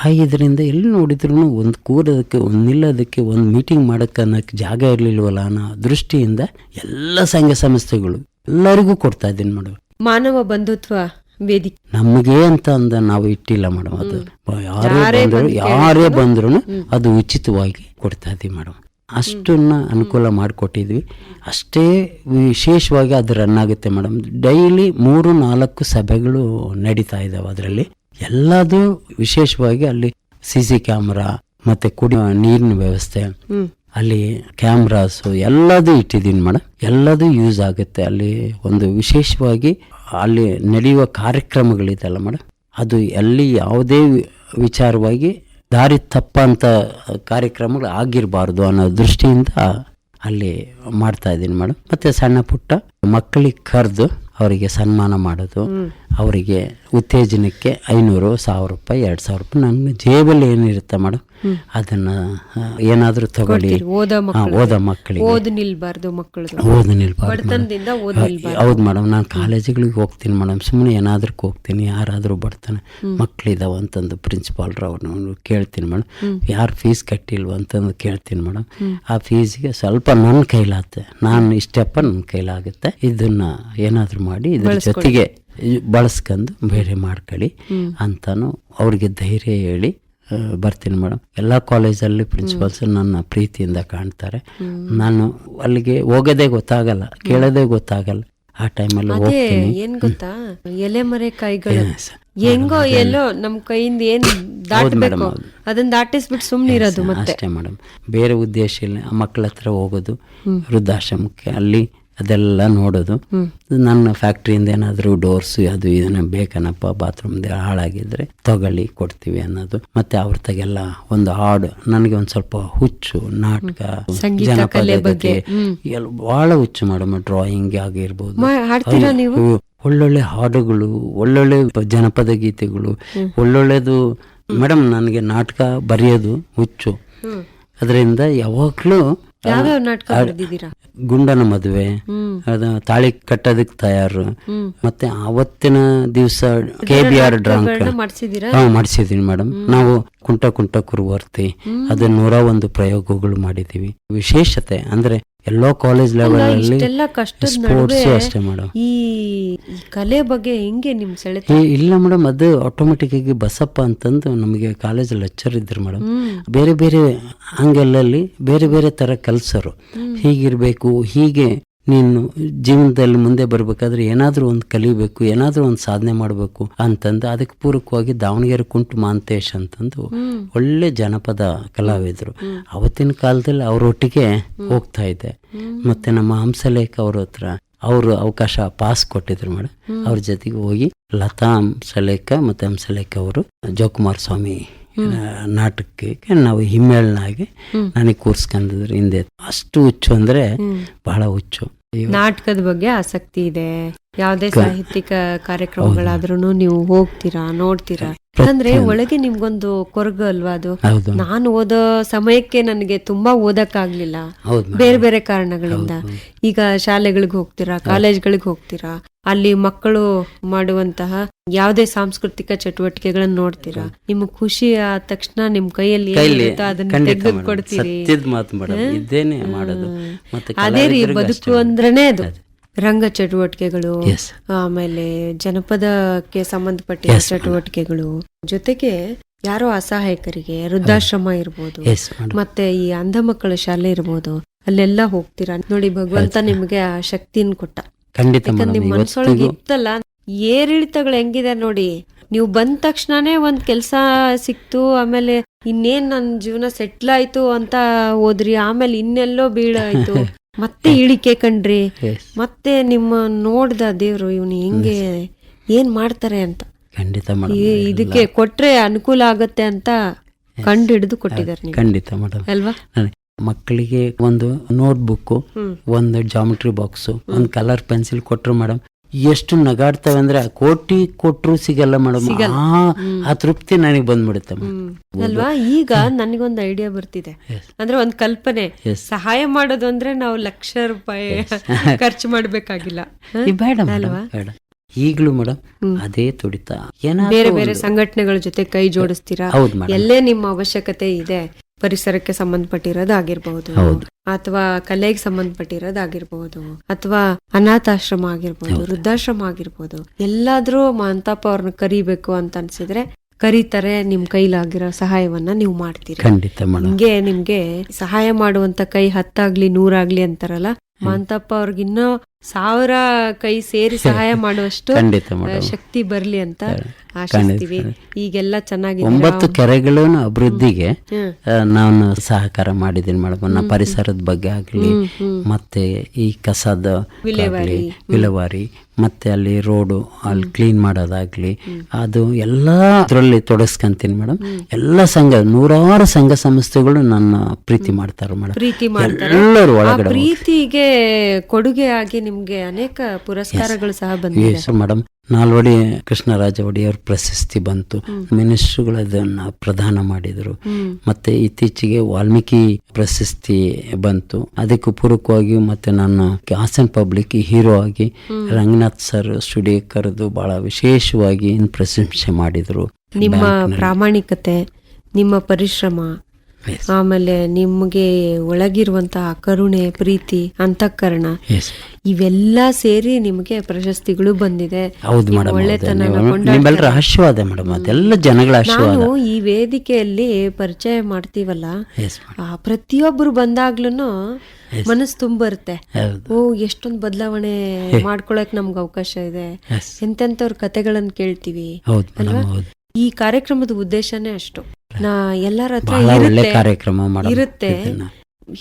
ಆ ಇದರಿಂದ ಎಲ್ಲಿ ನೋಡಿದ್ರು ಒಂದು ಕೂರೋದಕ್ಕೆ ಒಂದು ನಿಲ್ಲೋದಕ್ಕೆ ಒಂದು ಮೀಟಿಂಗ್ ಮಾಡಕ್ಕೆ ಅನ್ನೋಕ್ಕೆ ಜಾಗ ಇರಲಿಲ್ವಲ್ಲ ಅನ್ನೋ ದೃಷ್ಟಿಯಿಂದ ಎಲ್ಲ ಸಂಘ ಸಂಸ್ಥೆಗಳು ಎಲ್ಲರಿಗೂ ಕೊಡ್ತಾ ಇದ್ದೀನಿ ಮೇಡಮ್ ಮಾನವ ಬಂಧುತ್ವ ವೇದಿಕೆ ನಮಗೆ ಅಂತ ಅಂದ ನಾವು ಇಟ್ಟಿಲ್ಲ ಮೇಡಮ್ ಅದು. ಯಾರೇ ಬಂದ್ರು ಯಾರೇ ಬಂದ್ರು ಅದು ಉಚಿತವಾಗಿ ಕೊಡ್ತಾ ಇದ್ದೀವಿ ಮೇಡಮ್ ಅಷ್ಟನ್ನ ಅನುಕೂಲ ಮಾಡಿಕೊಟ್ಟಿದ್ವಿ. ಅಷ್ಟೇ ವಿಶೇಷವಾಗಿ ಅದು ರನ್ ಆಗುತ್ತೆ ಮೇಡಮ್ ಡೈಲಿ ಮೂರು ನಾಲ್ಕು ಸಭೆಗಳು ನಡೀತಾ ಇದಾವೆ ಅದರಲ್ಲಿ. ಎಲ್ಲದೂ ವಿಶೇಷವಾಗಿ ಅಲ್ಲಿ ಸಿ ಸಿ ಕ್ಯಾಮ್ರಾ ಮತ್ತೆ ಕುಡಿಯುವ ನೀರಿನ ವ್ಯವಸ್ಥೆ. ಅಲ್ಲಿ ಕ್ಯಾಮ್ರಾಸು ಎಲ್ಲದೂ ಇಟ್ಟಿದ್ದೀನಿ ಮೇಡಮ್ ಎಲ್ಲದೂ ಯೂಸ್ ಆಗುತ್ತೆ. ಅಲ್ಲಿ ಒಂದು ವಿಶೇಷವಾಗಿ ಅಲ್ಲಿ ನಡೆಯುವ ಕಾರ್ಯಕ್ರಮಗಳಿದೆಯಲ್ಲ ಮೇಡಮ್ ಅದು ಎಲ್ಲಿ ಯಾವುದೇ ವಿಚಾರವಾಗಿ ದಾರಿ ತಪ್ಪಂತ ಕಾರ್ಯಕ್ರಮಗಳು ಆಗಿರಬಾರ್ದು ಅನ್ನೋ ದೃಷ್ಟಿಯಿಂದ ಅಲ್ಲಿ ಮಾಡ್ತಾ ಇದ್ದೀನಿ ಮೇಡಮ್ ಮತ್ತೆ ಸಣ್ಣ ಪುಟ್ಟ ಮಕ್ಕಳಿಗೆ ಕರೆದು ಅವರಿಗೆ ಸನ್ಮಾನ ಮಾಡೋದು. ಅವರಿಗೆ ಉತ್ತೇಜನಕ್ಕೆ ಐನೂರು ಸಾವಿರ ರೂಪಾಯಿ ಎರಡು ಸಾವಿರ ರೂಪಾಯಿ. ನನ್ನ ಜೇಬಲ್ಲಿ ಏನಿರುತ್ತೆ ಮೇಡಮ್ ಅದನ್ನು ಏನಾದರೂ ತಗೊಳ್ಳಿ. ಓದ ಮಕ್ಕಳಿಗೆ ಓದು ನಿಲ್ಬಾರ್ದು ಮಕ್ಕಳು ಓದು ನಿಲ್ಬಾರ್ದು ಹೌದು ಮೇಡಮ್ ನಾನು ಕಾಲೇಜುಗಳಿಗೆ ಹೋಗ್ತೀನಿ ಮೇಡಮ್ ಸುಮ್ಮನೆ ಏನಾದ್ರೂ ಹೋಗ್ತೀನಿ ಯಾರಾದರೂ ಬರ್ತಾನೆ. ಮಕ್ಕಳಿದಾವ ಅಂತಂದು ಪ್ರಿನ್ಸಿಪಾಲ್ರು ಅವ್ರನ್ನ ಕೇಳ್ತೀನಿ ಮೇಡಮ್ ಯಾರು ಫೀಸ್ ಕಟ್ಟಿಲ್ವ ಅಂತಂದು ಕೇಳ್ತೀನಿ ಮೇಡಮ್ ಆ ಫೀಸ್ಗೆ ಸ್ವಲ್ಪ ನನ್ನ ಕೈಲಾಗುತ್ತೆ. ನಾನು ಇಷ್ಟಪ್ಪ ನನ್ನ ಕೈಲಾಗುತ್ತೆ. ಇದನ್ನು ಏನಾದರೂ ಮಾಡಿ ಇದ್ರ ಜೊತೆಗೆ ಬಳಸ್ಕೊಂಡು ಬೇರೆ ಮಾಡ್ಕೊಳ್ಳಿ ಅಂತಾನು ಅವ್ರಿಗೆ ಧೈರ್ಯ ಹೇಳಿ ಬರ್ತೀನಿ ಮೇಡಮ್ ಎಲ್ಲ ಕಾಲೇಜಲ್ಲಿ ಪ್ರಿನ್ಸಿಪಾಲ್ಸ್ ನನ್ನ ಪ್ರೀತಿಯಿಂದ ಕಾಣ್ತಾರೆ. ನಾನು ಅಲ್ಲಿಗೆ ಹೋಗೋದೇ ಗೊತ್ತಾಗಲ್ಲ ಕೇಳೋದೇ ಗೊತ್ತಾಗಲ್ಲ. ಆ ಟೈಮಲ್ಲಿ ಹೋಗ್ತೀನಿ. ಏನ್ ಗೊತ್ತಾ? ಎಲೆ ಮರೆ ಕಾಯಿಗಳು. ಹೆಂಗೋ ಎಲ್ಲೋ ನಮ್ಮ ಕೈಯಿಂದ ಏನು ದಾಟಬೇಕು. ಅದನ್ನ ದಾಟಿಸ್ಬಿಟ್ಟು ಸುಮ್ನಿರೋದು ಮತ್ತೆ. ಅಷ್ಟೇ ಮೇಡಮ್ ಬೇರೆ ಉದ್ದೇಶ ಇಲ್ಲ. ಮಕ್ಕಳ ಹತ್ರ ಹೋಗೋದು ವೃದ್ಧಾಶ್ರಮಕ್ಕೆ ಅಲ್ಲಿ ಅದೆಲ್ಲ ನೋಡೋದು. ನನ್ನ ಫ್ಯಾಕ್ಟ್ರಿಯಿಂದ ಏನಾದರೂ ಡೋರ್ಸ್ ಅದು ಇದನ್ನ ಬೇಕನಪ್ಪ ಬಾತ್ರೂಮ್ ಹಾಳಾಗಿದ್ರೆ ತಗೊಳ್ಳಿ ಕೊಡ್ತೀವಿ ಅನ್ನೋದು. ಮತ್ತೆ ಅವ್ರ ತಗೆಲ್ಲ ಒಂದು ಹಾಡು ನನಗೆ ಒಂದು ಸ್ವಲ್ಪ ಹುಚ್ಚು ನಾಟಕ ಜನಪದ ಬಗ್ಗೆ. ಎಲ್ಲ ಬಹಳ ಹುಚ್ಚು ಮಾಡಮ್ಮ ಡ್ರಾಯಿಂಗ್ ಆಗಿರ್ಬೋದು? ಒಳ್ಳೊಳ್ಳೆ ಹಾಡುಗಳು ಒಳ್ಳೊಳ್ಳೆ ಜನಪದ ಗೀತೆಗಳು ಒಳ್ಳೊಳ್ಳೆದು. ಮೇಡಮ್ ನನಗೆ ನಾಟಕ ಬರೆಯೋದು ಹುಚ್ಚು. ಅದರಿಂದ ಯಾವಾಗ್ಲೂ ಯಾವ್ಯಾವ ನಾಟಕ ಬರೆದಿದ್ದೀರಾ? ಗುಂಡನ ಮದುವೆ ಅದು ತಾಳಿ ಕಟ್ಟೋದಕ್ ತಯಾರು. ಮತ್ತೆ ಅವತ್ತಿನ ದಿವಸ ಕೆ ಬಿ ಆರ್ ಡ್ರಾಂಕ್ ಹಾ ಮಾಡಿಸಿದೀನಿ ಮೇಡಮ್ ನಾವು ಕುಂಟ ಕುಂಟ ಕುರುವರ್ತಿ ಅದು ನೂರ ಒಂದು ಪ್ರಯೋಗಗಳು ಮಾಡಿದೀವಿ ವಿಶೇಷತೆ ಅಂದ್ರೆ ಎಲ್ಲೋ ಕಾಲೇಜ್ ಲೆವೆಲ್ ಸ್ಪೋರ್ಟ್ಸ್ ಅಷ್ಟೇ ಮೇಡಮ್ ಈ ಕಲೆ ಬಗ್ಗೆ ಹೆಂಗೆ ನಿಮ್ಮ ಸೆಳೆತ? ಇಲ್ಲ ಮೇಡಮ್ ಅದು ಆಟೋಮೆಟಿಕ್ ಆಗಿ ಬಸಪ್ಪ ಅಂತಂದು ನಮಗೆ ಕಾಲೇಜ್ ಲೆಕ್ಚರ್ ಇದ್ರು ಮೇಡಮ್ ಬೇರೆ ಬೇರೆ ಆಂಗಲಲ್ಲಿ ಬೇರೆ ಬೇರೆ ತರ ಕಲ್ಸರು. ಹೀಗಿರ್ಬೇಕು ಹೀಗೆ ನೀನು ಜೀವನದಲ್ಲಿ ಮುಂದೆ ಬರ್ಬೇಕಾದ್ರೆ ಏನಾದರೂ ಒಂದು ಕಲಿಬೇಕು ಏನಾದ್ರೂ ಒಂದು ಸಾಧನೆ ಮಾಡಬೇಕು ಅಂತಂದು ಅದಕ್ಕೆ ಪೂರಕವಾಗಿ ದಾವಣಗೆರೆ ಕುಂಟು ಮಾಂತೇಶ್ ಅಂತಂದು ಒಳ್ಳೆ ಜನಪದ ಕಲಾವಿದರು. ಅವತ್ತಿನ ಕಾಲದಲ್ಲಿ ಅವರೊಟ್ಟಿಗೆ ಹೋಗ್ತಾ ಇದ್ದೆ. ಮತ್ತೆ ನಮ್ಮ ಹಂಸಲೇಖ ಅವ್ರ ಹತ್ರ ಅವರು ಅವಕಾಶ ಪಾಸ್ ಕೊಟ್ಟಿದ್ರು ಮೇಡಮ್ ಅವ್ರ ಜೊತೆಗೆ ಹೋಗಿ ಲತಾ ಹಂಸಲೇಖ ಮತ್ತೆ ಹಂಸಲೇಖ ಅವರು ಜೋಕುಮಾರ್ ಸ್ವಾಮಿ ನಾಟಕಕ್ಕೆ ನಾವು ಹಿಮ್ಮೇಳನಾಗಿ ನನಗೆ ಕೂರಿಸ್ಕೊಂಡಿದ್ರು ಹಿಂದೆ. ಅಷ್ಟು ಹುಚ್ಚು ಅಂದ್ರೆ ಬಹಳ ಹುಚ್ಚು. ನಾಟಕದ ಬಗ್ಗೆ ಆಸಕ್ತಿ ಇದೆ. ಯಾವ್ದೇ ಸಾಹಿತ್ಯಿಕ ಕಾರ್ಯಕ್ರಮಗಳಾದ್ರೂ ನೀವು ಹೋಗ್ತೀರಾ ನೋಡ್ತೀರಾ? ಅಂದ್ರೆ ಒಳಗೆ ನಿಮ್ಗೊಂದು ಕೊರಗು ಅಲ್ವಾ ಅದು? ನಾನು ಓದೋ ಸಮಯಕ್ಕೆ ನನಗೆ ತುಂಬಾ ಓದಕ್ ಆಗ್ಲಿಲ್ಲ ಬೇರೆ ಬೇರೆ ಕಾರಣಗಳಿಂದ. ಈಗ ಶಾಲೆಗಳಿಗೆ ಹೋಗ್ತೀರಾ ಕಾಲೇಜ್ಗಳಿಗೆ ಹೋಗ್ತೀರಾ? ಅಲ್ಲಿ ಮಕ್ಕಳು ಮಾಡುವಂತಹ ಯಾವುದೇ ಸಾಂಸ್ಕೃತಿಕ ಚಟುವಟಿಕೆಗಳನ್ನ ನೋಡ್ತೀರಾ? ನಿಮ್ ಖುಷಿ ಆದ ತಕ್ಷಣ ನಿಮ್ ಕೈಯಲ್ಲಿ ಅದನ್ನ. ಕೊಡ್ತೀರಿ. ಅದೇ ರೀ ಬದುಕು ಅಂದ್ರೆ ಅಂದ್ರೇನೆ ಅದು. ರಂಗ ಚಟುವಟಿಕೆಗಳು ಆಮೇಲೆ ಜನಪದಕ್ಕೆ ಸಂಬಂಧಪಟ್ಟ ಚಟುವಟಿಕೆಗಳು. ಜೊತೆಗೆ ಯಾರೋ ಅಸಹಾಯಕರಿಗೆ ವೃದ್ಧಾಶ್ರಮ ಇರ್ಬೋದು. ಮತ್ತೆ ಈ ಅಂಧ ಮಕ್ಕಳ ಶಾಲೆ ಇರ್ಬೋದು. ಅಲ್ಲೆಲ್ಲ ಹೋಗ್ತೀರಾ? ನೋಡಿ ಭಗವಂತ ನಿಮ್ಗೆ ಆ ಶಕ್ತಿನ ಕೊಟ್ಟ. ಖಂಡಿತ ನಿಮ್ ಮನ್ಸೊಳಗೆ ಇತ್ತಲ್ಲ ಏರಿಳಿತಗಳು ಹೆಂಗಿದೆ ನೋಡಿ. ನೀವು ಬಂದ ತಕ್ಷಣನೇ ಒಂದ್ ಕೆಲ್ಸ ಸಿಕ್ತು ಆಮೇಲೆ ಇನ್ನೇನ್ ನನ್ ಜೀವನ ಸೆಟ್ಲ್ ಆಯ್ತು ಅಂತ ಹೋದ್ರಿ ಆಮೇಲೆ ಇನ್ನೆಲ್ಲೋ ಬೀಳಾಯ್ತು. ಮತ್ತೆ ಇಳಿಕೆ ಕಂಡ್ರಿ ಮತ್ತೆ ನಿಮ್ಮ ನೋಡ್ದ ದೇವ್ರು ಇವನು ಹೆಂಗೆ ಏನ್ ಮಾಡ್ತಾರೆ ಅಂತ. ಖಂಡಿತ ಇದಕ್ಕೆ ಕೊಟ್ರೆ ಅನುಕೂಲ ಆಗತ್ತೆ ಅಂತ ಕಂಡು ಹಿಡಿದು ಕೊಟ್ಟಿದ್ದಾರೆ ಖಂಡಿತ ಮೇಡಮ್ ಅಲ್ವಾ? ಮಕ್ಕಳಿಗೆ ಒಂದು ನೋಟ್ ಬುಕ್ ಒಂದು ಜಾಮಿಟ್ರಿ ಬಾಕ್ಸ್ ಒಂದು ಕಲರ್ ಪೆನ್ಸಿಲ್ ಕೊಟ್ರು ಮೇಡಮ್ ಎಷ್ಟು ನಗಾಡ್ತವೆ ಅಂದ್ರೆ ಕೋಟಿ ಕೊಟ್ಟರು ಸಿಗಲ್ಲ ಮೇಡಮ್. ಆ ತೃಪ್ತಿ ನನಗೆ ಬಂದ್ಬಿಡುತ್ತೆ ಅಲ್ವಾ? ಈಗ ನನಗೊಂದು ಐಡಿಯಾ ಬರ್ತಿದೆ. ಅಂದ್ರೆ ಒಂದು ಕಲ್ಪನೆ. ಸಹಾಯ ಮಾಡೋದು ಅಂದ್ರೆ ನಾವು ಲಕ್ಷ ರೂಪಾಯಿ ಖರ್ಚು ಮಾಡಬೇಕಾಗಿಲ್ಲ. ಬೇಡ ಬೇಡ. ಈಗಲೂ ಮೇಡಮ್ ಅದೇ ತುಡಿತ. ಬೇರೆ ಬೇರೆ ಸಂಘಟನೆಗಳ ಜೊತೆ ಕೈ ಜೋಡಿಸ್ತೀರಾ? ಎಲ್ಲೇ ನಿಮ್ಮ ಅವಶ್ಯಕತೆ ಇದೆ? ಪರಿಸರಕ್ಕೆ ಸಂಬಂಧಪಟ್ಟಿರೋದಾಗಿರ್ಬಹುದು ಹೌದು. ಅಥವಾ ಕಲೆಗೆ ಸಂಬಂಧಪಟ್ಟಿರೋದಾಗಿರ್ಬಹುದು ಅಥವಾ ಅನಾಥಾಶ್ರಮ ಆಗಿರ್ಬಹುದು ವೃದ್ಧಾಶ್ರಮ ಆಗಿರ್ಬಹುದು ಎಲ್ಲಾದ್ರೂ ಮಾಂತಾಪ ಅವ್ರನ್ನ ಕರಿಬೇಕು ಅಂತ ಅನ್ಸಿದ್ರೆ ಕರೀತಾರೆ ನಿಮ್ ಕೈಲಾಗಿರೋ ಸಹಾಯವನ್ನ ನೀವು ಮಾಡ್ತೀರಿ. ಖಂಡಿತ ನಿಮ್ಗೆ ನಿಮ್ಗೆ ಸಹಾಯ ಮಾಡುವಂತ ಕೈ ಹತ್ತಾಗ್ಲಿ ನೂರಾಗ್ಲಿ ಅಂತಾರಲ್ಲ ಮಾಂತಪ್ಪ ಅವ್ರಿಗಿನ್ನೂ ಸಾವಿರ ಕೈ ಸೇರಿ ಸಹಾಯ ಮಾಡುವಷ್ಟು ಶಕ್ತಿ ಬರ್ಲಿ ಅಂತ ಆಶಿಸ್ತೀವಿ. ಈಗೆಲ್ಲ ಚೆನ್ನಾಗಿದೆ. ಒಂಬತ್ತು ಕೆರೆಗಳ ಅಭಿವೃದ್ಧಿಗೆ ನಾನು ಸಹಕಾರ ಮಾಡಿದ್ದೀನಿ ಮೇಡಮ್. ನಮ್ಮ ಪರಿಸರದ ಬಗ್ಗೆ ಆಗಲಿ ಮತ್ತೆ ಈ ಕಸದ ವಿಲೇವಾರಿ. ವಿಲೇವಾರಿ ಮತ್ತೆ ಅಲ್ಲಿ ರೋಡು ಅಲ್ಲಿ ಕ್ಲೀನ್ ಮಾಡೋದಾಗ್ಲಿ ಅದು ಎಲ್ಲ ಅದರಲ್ಲಿ ತೊಡಸ್ಕೊಂತೀನಿ ಮೇಡಮ್. ಎಲ್ಲ ಸಂಘ ನೂರಾರು ಸಂಘ ಸಂಸ್ಥೆಗಳು ನನ್ನ ಪ್ರೀತಿ ಮಾಡ್ತಾರೆ ಮೇಡಮ್. ಪ್ರೀತಿ ಮಾಡ್ತಾರೆ. ಎಲ್ಲರೂ ಒಳಗಡೆ ಪ್ರೀತಿಗೆ ಕೊಡುಗೆ ಆಗಿ ನಿಮ್ಗೆ ಅನೇಕ ಪುರಸ್ಕಾರಗಳು ಸಹ ಬಂದಿದೆ. Yes madam. ನಾಲ್ವಡಿ ಕೃಷ್ಣರಾಜ ಒಡೆಯರ್ ಪ್ರಶಸ್ತಿ ಬಂತು. ಮಿನಿಸ್ಟ್ರುಗಳು ಅದನ್ನ ಪ್ರದಾನ ಮಾಡಿದರು. ಮತ್ತೆ ಇತ್ತೀಚೆಗೆ ವಾಲ್ಮೀಕಿ ಪ್ರಶಸ್ತಿ ಬಂತು. ಅದಕ್ಕೆ ಪೂರಕವಾಗಿ ಮತ್ತೆ ನಾನು ಹಾಸನ್ ಪಬ್ಲಿಕ್ ಹೀರೋ ಆಗಿ ರಂಗನಾಥ್ ಸರ್ ಸ್ಟುಡಿಯೋ ಕರೆದು ಬಹಳ ವಿಶೇಷವಾಗಿ ಪ್ರಶಂಸೆ ಮಾಡಿದ್ರು. ನಿಮ್ಮ ಪ್ರಾಮಾಣಿಕತೆ ನಿಮ್ಮ ಪರಿಶ್ರಮ. ಆಮೇಲೆ ನಿಮ್ಗೆ ಒಳಗಿರುವಂತಹ ಕರುಣೆ ಪ್ರೀತಿ ಅಂತಃಕರಣ ಇವೆಲ್ಲ ಸೇರಿ ನಿಮ್ಗೆ ಪ್ರಶಸ್ತಿಗಳು ಬಂದಿದೆ. ಹೌದು ನಿಮ್ಮೆಲ್ಲರ. ಆಶೀರ್ವಾದ ಮೇಡಮ್ ಅದೆಲ್ಲ ಜನಗಳ ಆಶೀರ್ವಾದ. ನಾನು ಈ ವೇದಿಕೆಯಲ್ಲಿ ಪರಿಚಯ ಮಾಡ್ತೀವಲ್ಲ? ಪ್ರತಿಯೊಬ್ಬರು ಬಂದಾಗ್ಲೂ ಮನಸ್ಸು ತುಂಬರುತ್ತೆ. ಓ ಎಷ್ಟೊಂದು ಬದಲಾವಣೆ ಮಾಡ್ಕೊಳಕ್ ನಮ್ಗೆ ಅವಕಾಶ ಇದೆ. ಎಂತೆಂತವ್ರ ಕತೆಗಳನ್ನ ಕೇಳ್ತೀವಿ ಈ ಕಾರ್ಯಕ್ರಮದ ಉದ್ದೇಶನೇ ಅಷ್ಟು. ನಾ ಎಲ್ಲರ ಹತ್ರ ಬಹಳ ಇರುತ್ತೆ ಕಾರ್ಯಕ್ರಮ ಇರುತ್ತೆ.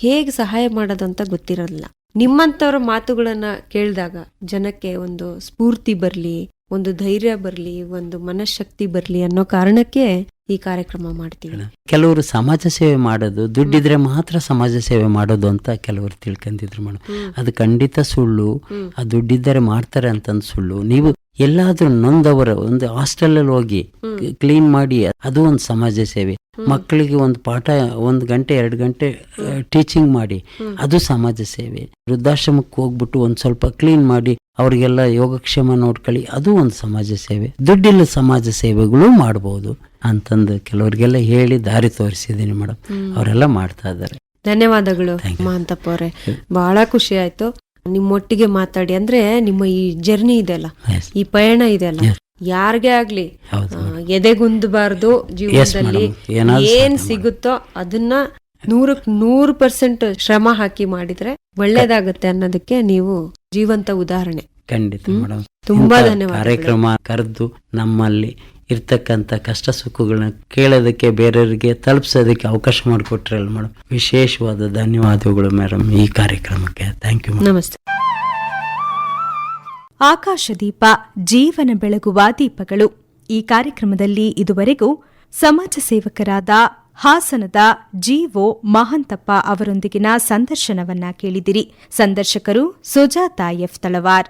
ಹೇಗೆ ಸಹಾಯ ಮಾಡೋದಂತ ಗೊತ್ತಿರಲ್ಲ ನಿಮ್ಮಂತವ್ರ ಮಾತುಗಳನ್ನ ಕೇಳಿದಾಗ ಜನಕ್ಕೆ ಒಂದು ಸ್ಫೂರ್ತಿ ಬರ್ಲಿ ಒಂದು ಧೈರ್ಯ ಬರ್ಲಿ ಒಂದು ಮನಶಕ್ತಿ ಬರ್ಲಿ ಅನ್ನೋ ಕಾರಣಕ್ಕೆ ಈ ಕಾರ್ಯಕ್ರಮ ಮಾಡ್ತೀವಿ. ಕೆಲವರು ಸಮಾಜ ಸೇವೆ ಮಾಡೋದು ದುಡ್ಡಿದ್ರೆ ಮಾತ್ರ ಸಮಾಜ ಸೇವೆ ಮಾಡೋದು ಅಂತ ಕೆಲವರು ತಿಳ್ಕೊಂಡಿದ್ರು ಮೇಡಮ್ ಅದು ಖಂಡಿತ ಸುಳ್ಳು ಆ ದುಡ್ಡಿದ್ದರೆ ಮಾಡ್ತಾರೆ ಅಂತಂದ್ ಸುಳ್ಳು. ನೀವು ಎಲ್ಲಾದ್ರೂ ನೊಂದವರ ಒಂದು ಹಾಸ್ಟೆಲ್ ಅಲ್ಲಿ ಹೋಗಿ ಕ್ಲೀನ್ ಮಾಡಿ ಅದು ಒಂದು ಸಮಾಜ ಸೇವೆ. ಮಕ್ಕಳಿಗೆ ಒಂದು ಪಾಠ ಒಂದು ಗಂಟೆ ಎರಡು ಗಂಟೆ ಟೀಚಿಂಗ್ ಮಾಡಿ ಅದು ಸಮಾಜ ಸೇವೆ. ವೃದ್ಧಾಶ್ರಮಕ್ಕೆ ಹೋಗ್ಬಿಟ್ಟು ಒಂದು ಸ್ವಲ್ಪ ಕ್ಲೀನ್ ಮಾಡಿ ಅವರಿಗೆಲ್ಲ ಯೋಗಕ್ಷೇಮ ನೋಡ್ಕೊಳ್ಳಿ ಅದು ಒಂದು ಸಮಾಜ ಸೇವೆ. ದುಡ್ಡಿಲ್ಲ ಸಮಾಜ ಸೇವೆಗಳು ಮಾಡಬಹುದು ಅಂತಂದು ಕೆಲವರಿಗೆಲ್ಲ ಹೇಳಿ ದಾರಿ ತೋರಿಸಿದ್ದೀನಿ ಮೇಡಮ್. ಅವರೆಲ್ಲ ಮಾಡ್ತಾ ಇದ್ದಾರೆ. ಧನ್ಯವಾದಗಳು ಮಹಂತಪ್ಪ ಅವರೇ. ಬಹಳ ಖುಷಿ ಆಯ್ತು. ನಿಮ್ಮೊಟ್ಟಿಗೆ ಮಾತಾಡಿ. ಅಂದ್ರೆ ನಿಮ್ಮ ಈ ಜರ್ನಿ ಇದೆ ಅಲ್ಲ? ಈ ಪಯಣ ಇದೆ ಅಲ್ಲ? ಯಾರಿಗೇ ಆಗ್ಲಿ? ಎದೆಗುಂದಬಾರ್ದು ಜೀವನದಲ್ಲಿ ಏನ್ ಸಿಗುತ್ತೋ ಅದನ್ನ ನೂರಕ್ ನೂರ್ ಪರ್ಸೆಂಟ್ ಶ್ರಮ ಹಾಕಿ ಮಾಡಿದ್ರೆ ಒಳ್ಳೇದಾಗತ್ತೆ ಅನ್ನೋದಕ್ಕೆ ನೀವು ಜೀವಂತ ಉದಾಹರಣೆ. ಖಂಡಿತ ಮೇಡಮ್ ತುಂಬಾ ಧನ್ಯವಾದ. ಕಾರ್ಯಕ್ರಮ ಕರೆದು ನಮ್ಮಲ್ಲಿ ಇರ್ತಕ್ಕಂಥ ಕಷ್ಟ ಸುಖಗಳನ್ನ ಕೇಳೋದಕ್ಕೆ ಬೇರೆಯವರಿಗೆ ತಲುಪಿಸೋದಕ್ಕೆ ಅವಕಾಶ ಮಾಡಿಕೊಟ್ರಲ್ಲ ಮೇಡಮ್. ವಿಶೇಷವಾದ ಧನ್ಯವಾದಗಳು ಮೇಡಮ್ ಈ ಕಾರ್ಯಕ್ರಮಕ್ಕೆ. ಥ್ಯಾಂಕ್ ಯು ನಮಸ್ತೆ. ಆಕಾಶದೀಪ ಜೀವನ ಬೆಳಗುವ ದೀಪಗಳು. ಈ ಕಾರ್ಯಕ್ರಮದಲ್ಲಿ ಇದುವರೆಗೂ ಸಮಾಜ ಸೇವಕರಾದ ಹಾಸನದ ಜಿಒ ಮಹಂತಪ್ಪ ಅವರೊಂದಿಗಿನ ಸಂದರ್ಶನವನ್ನ ಕೇಳಿದಿರಿ. ಸಂದರ್ಶಕರು ಸುಜಾತಾ ಎಫ್. ತಳವಾರ್.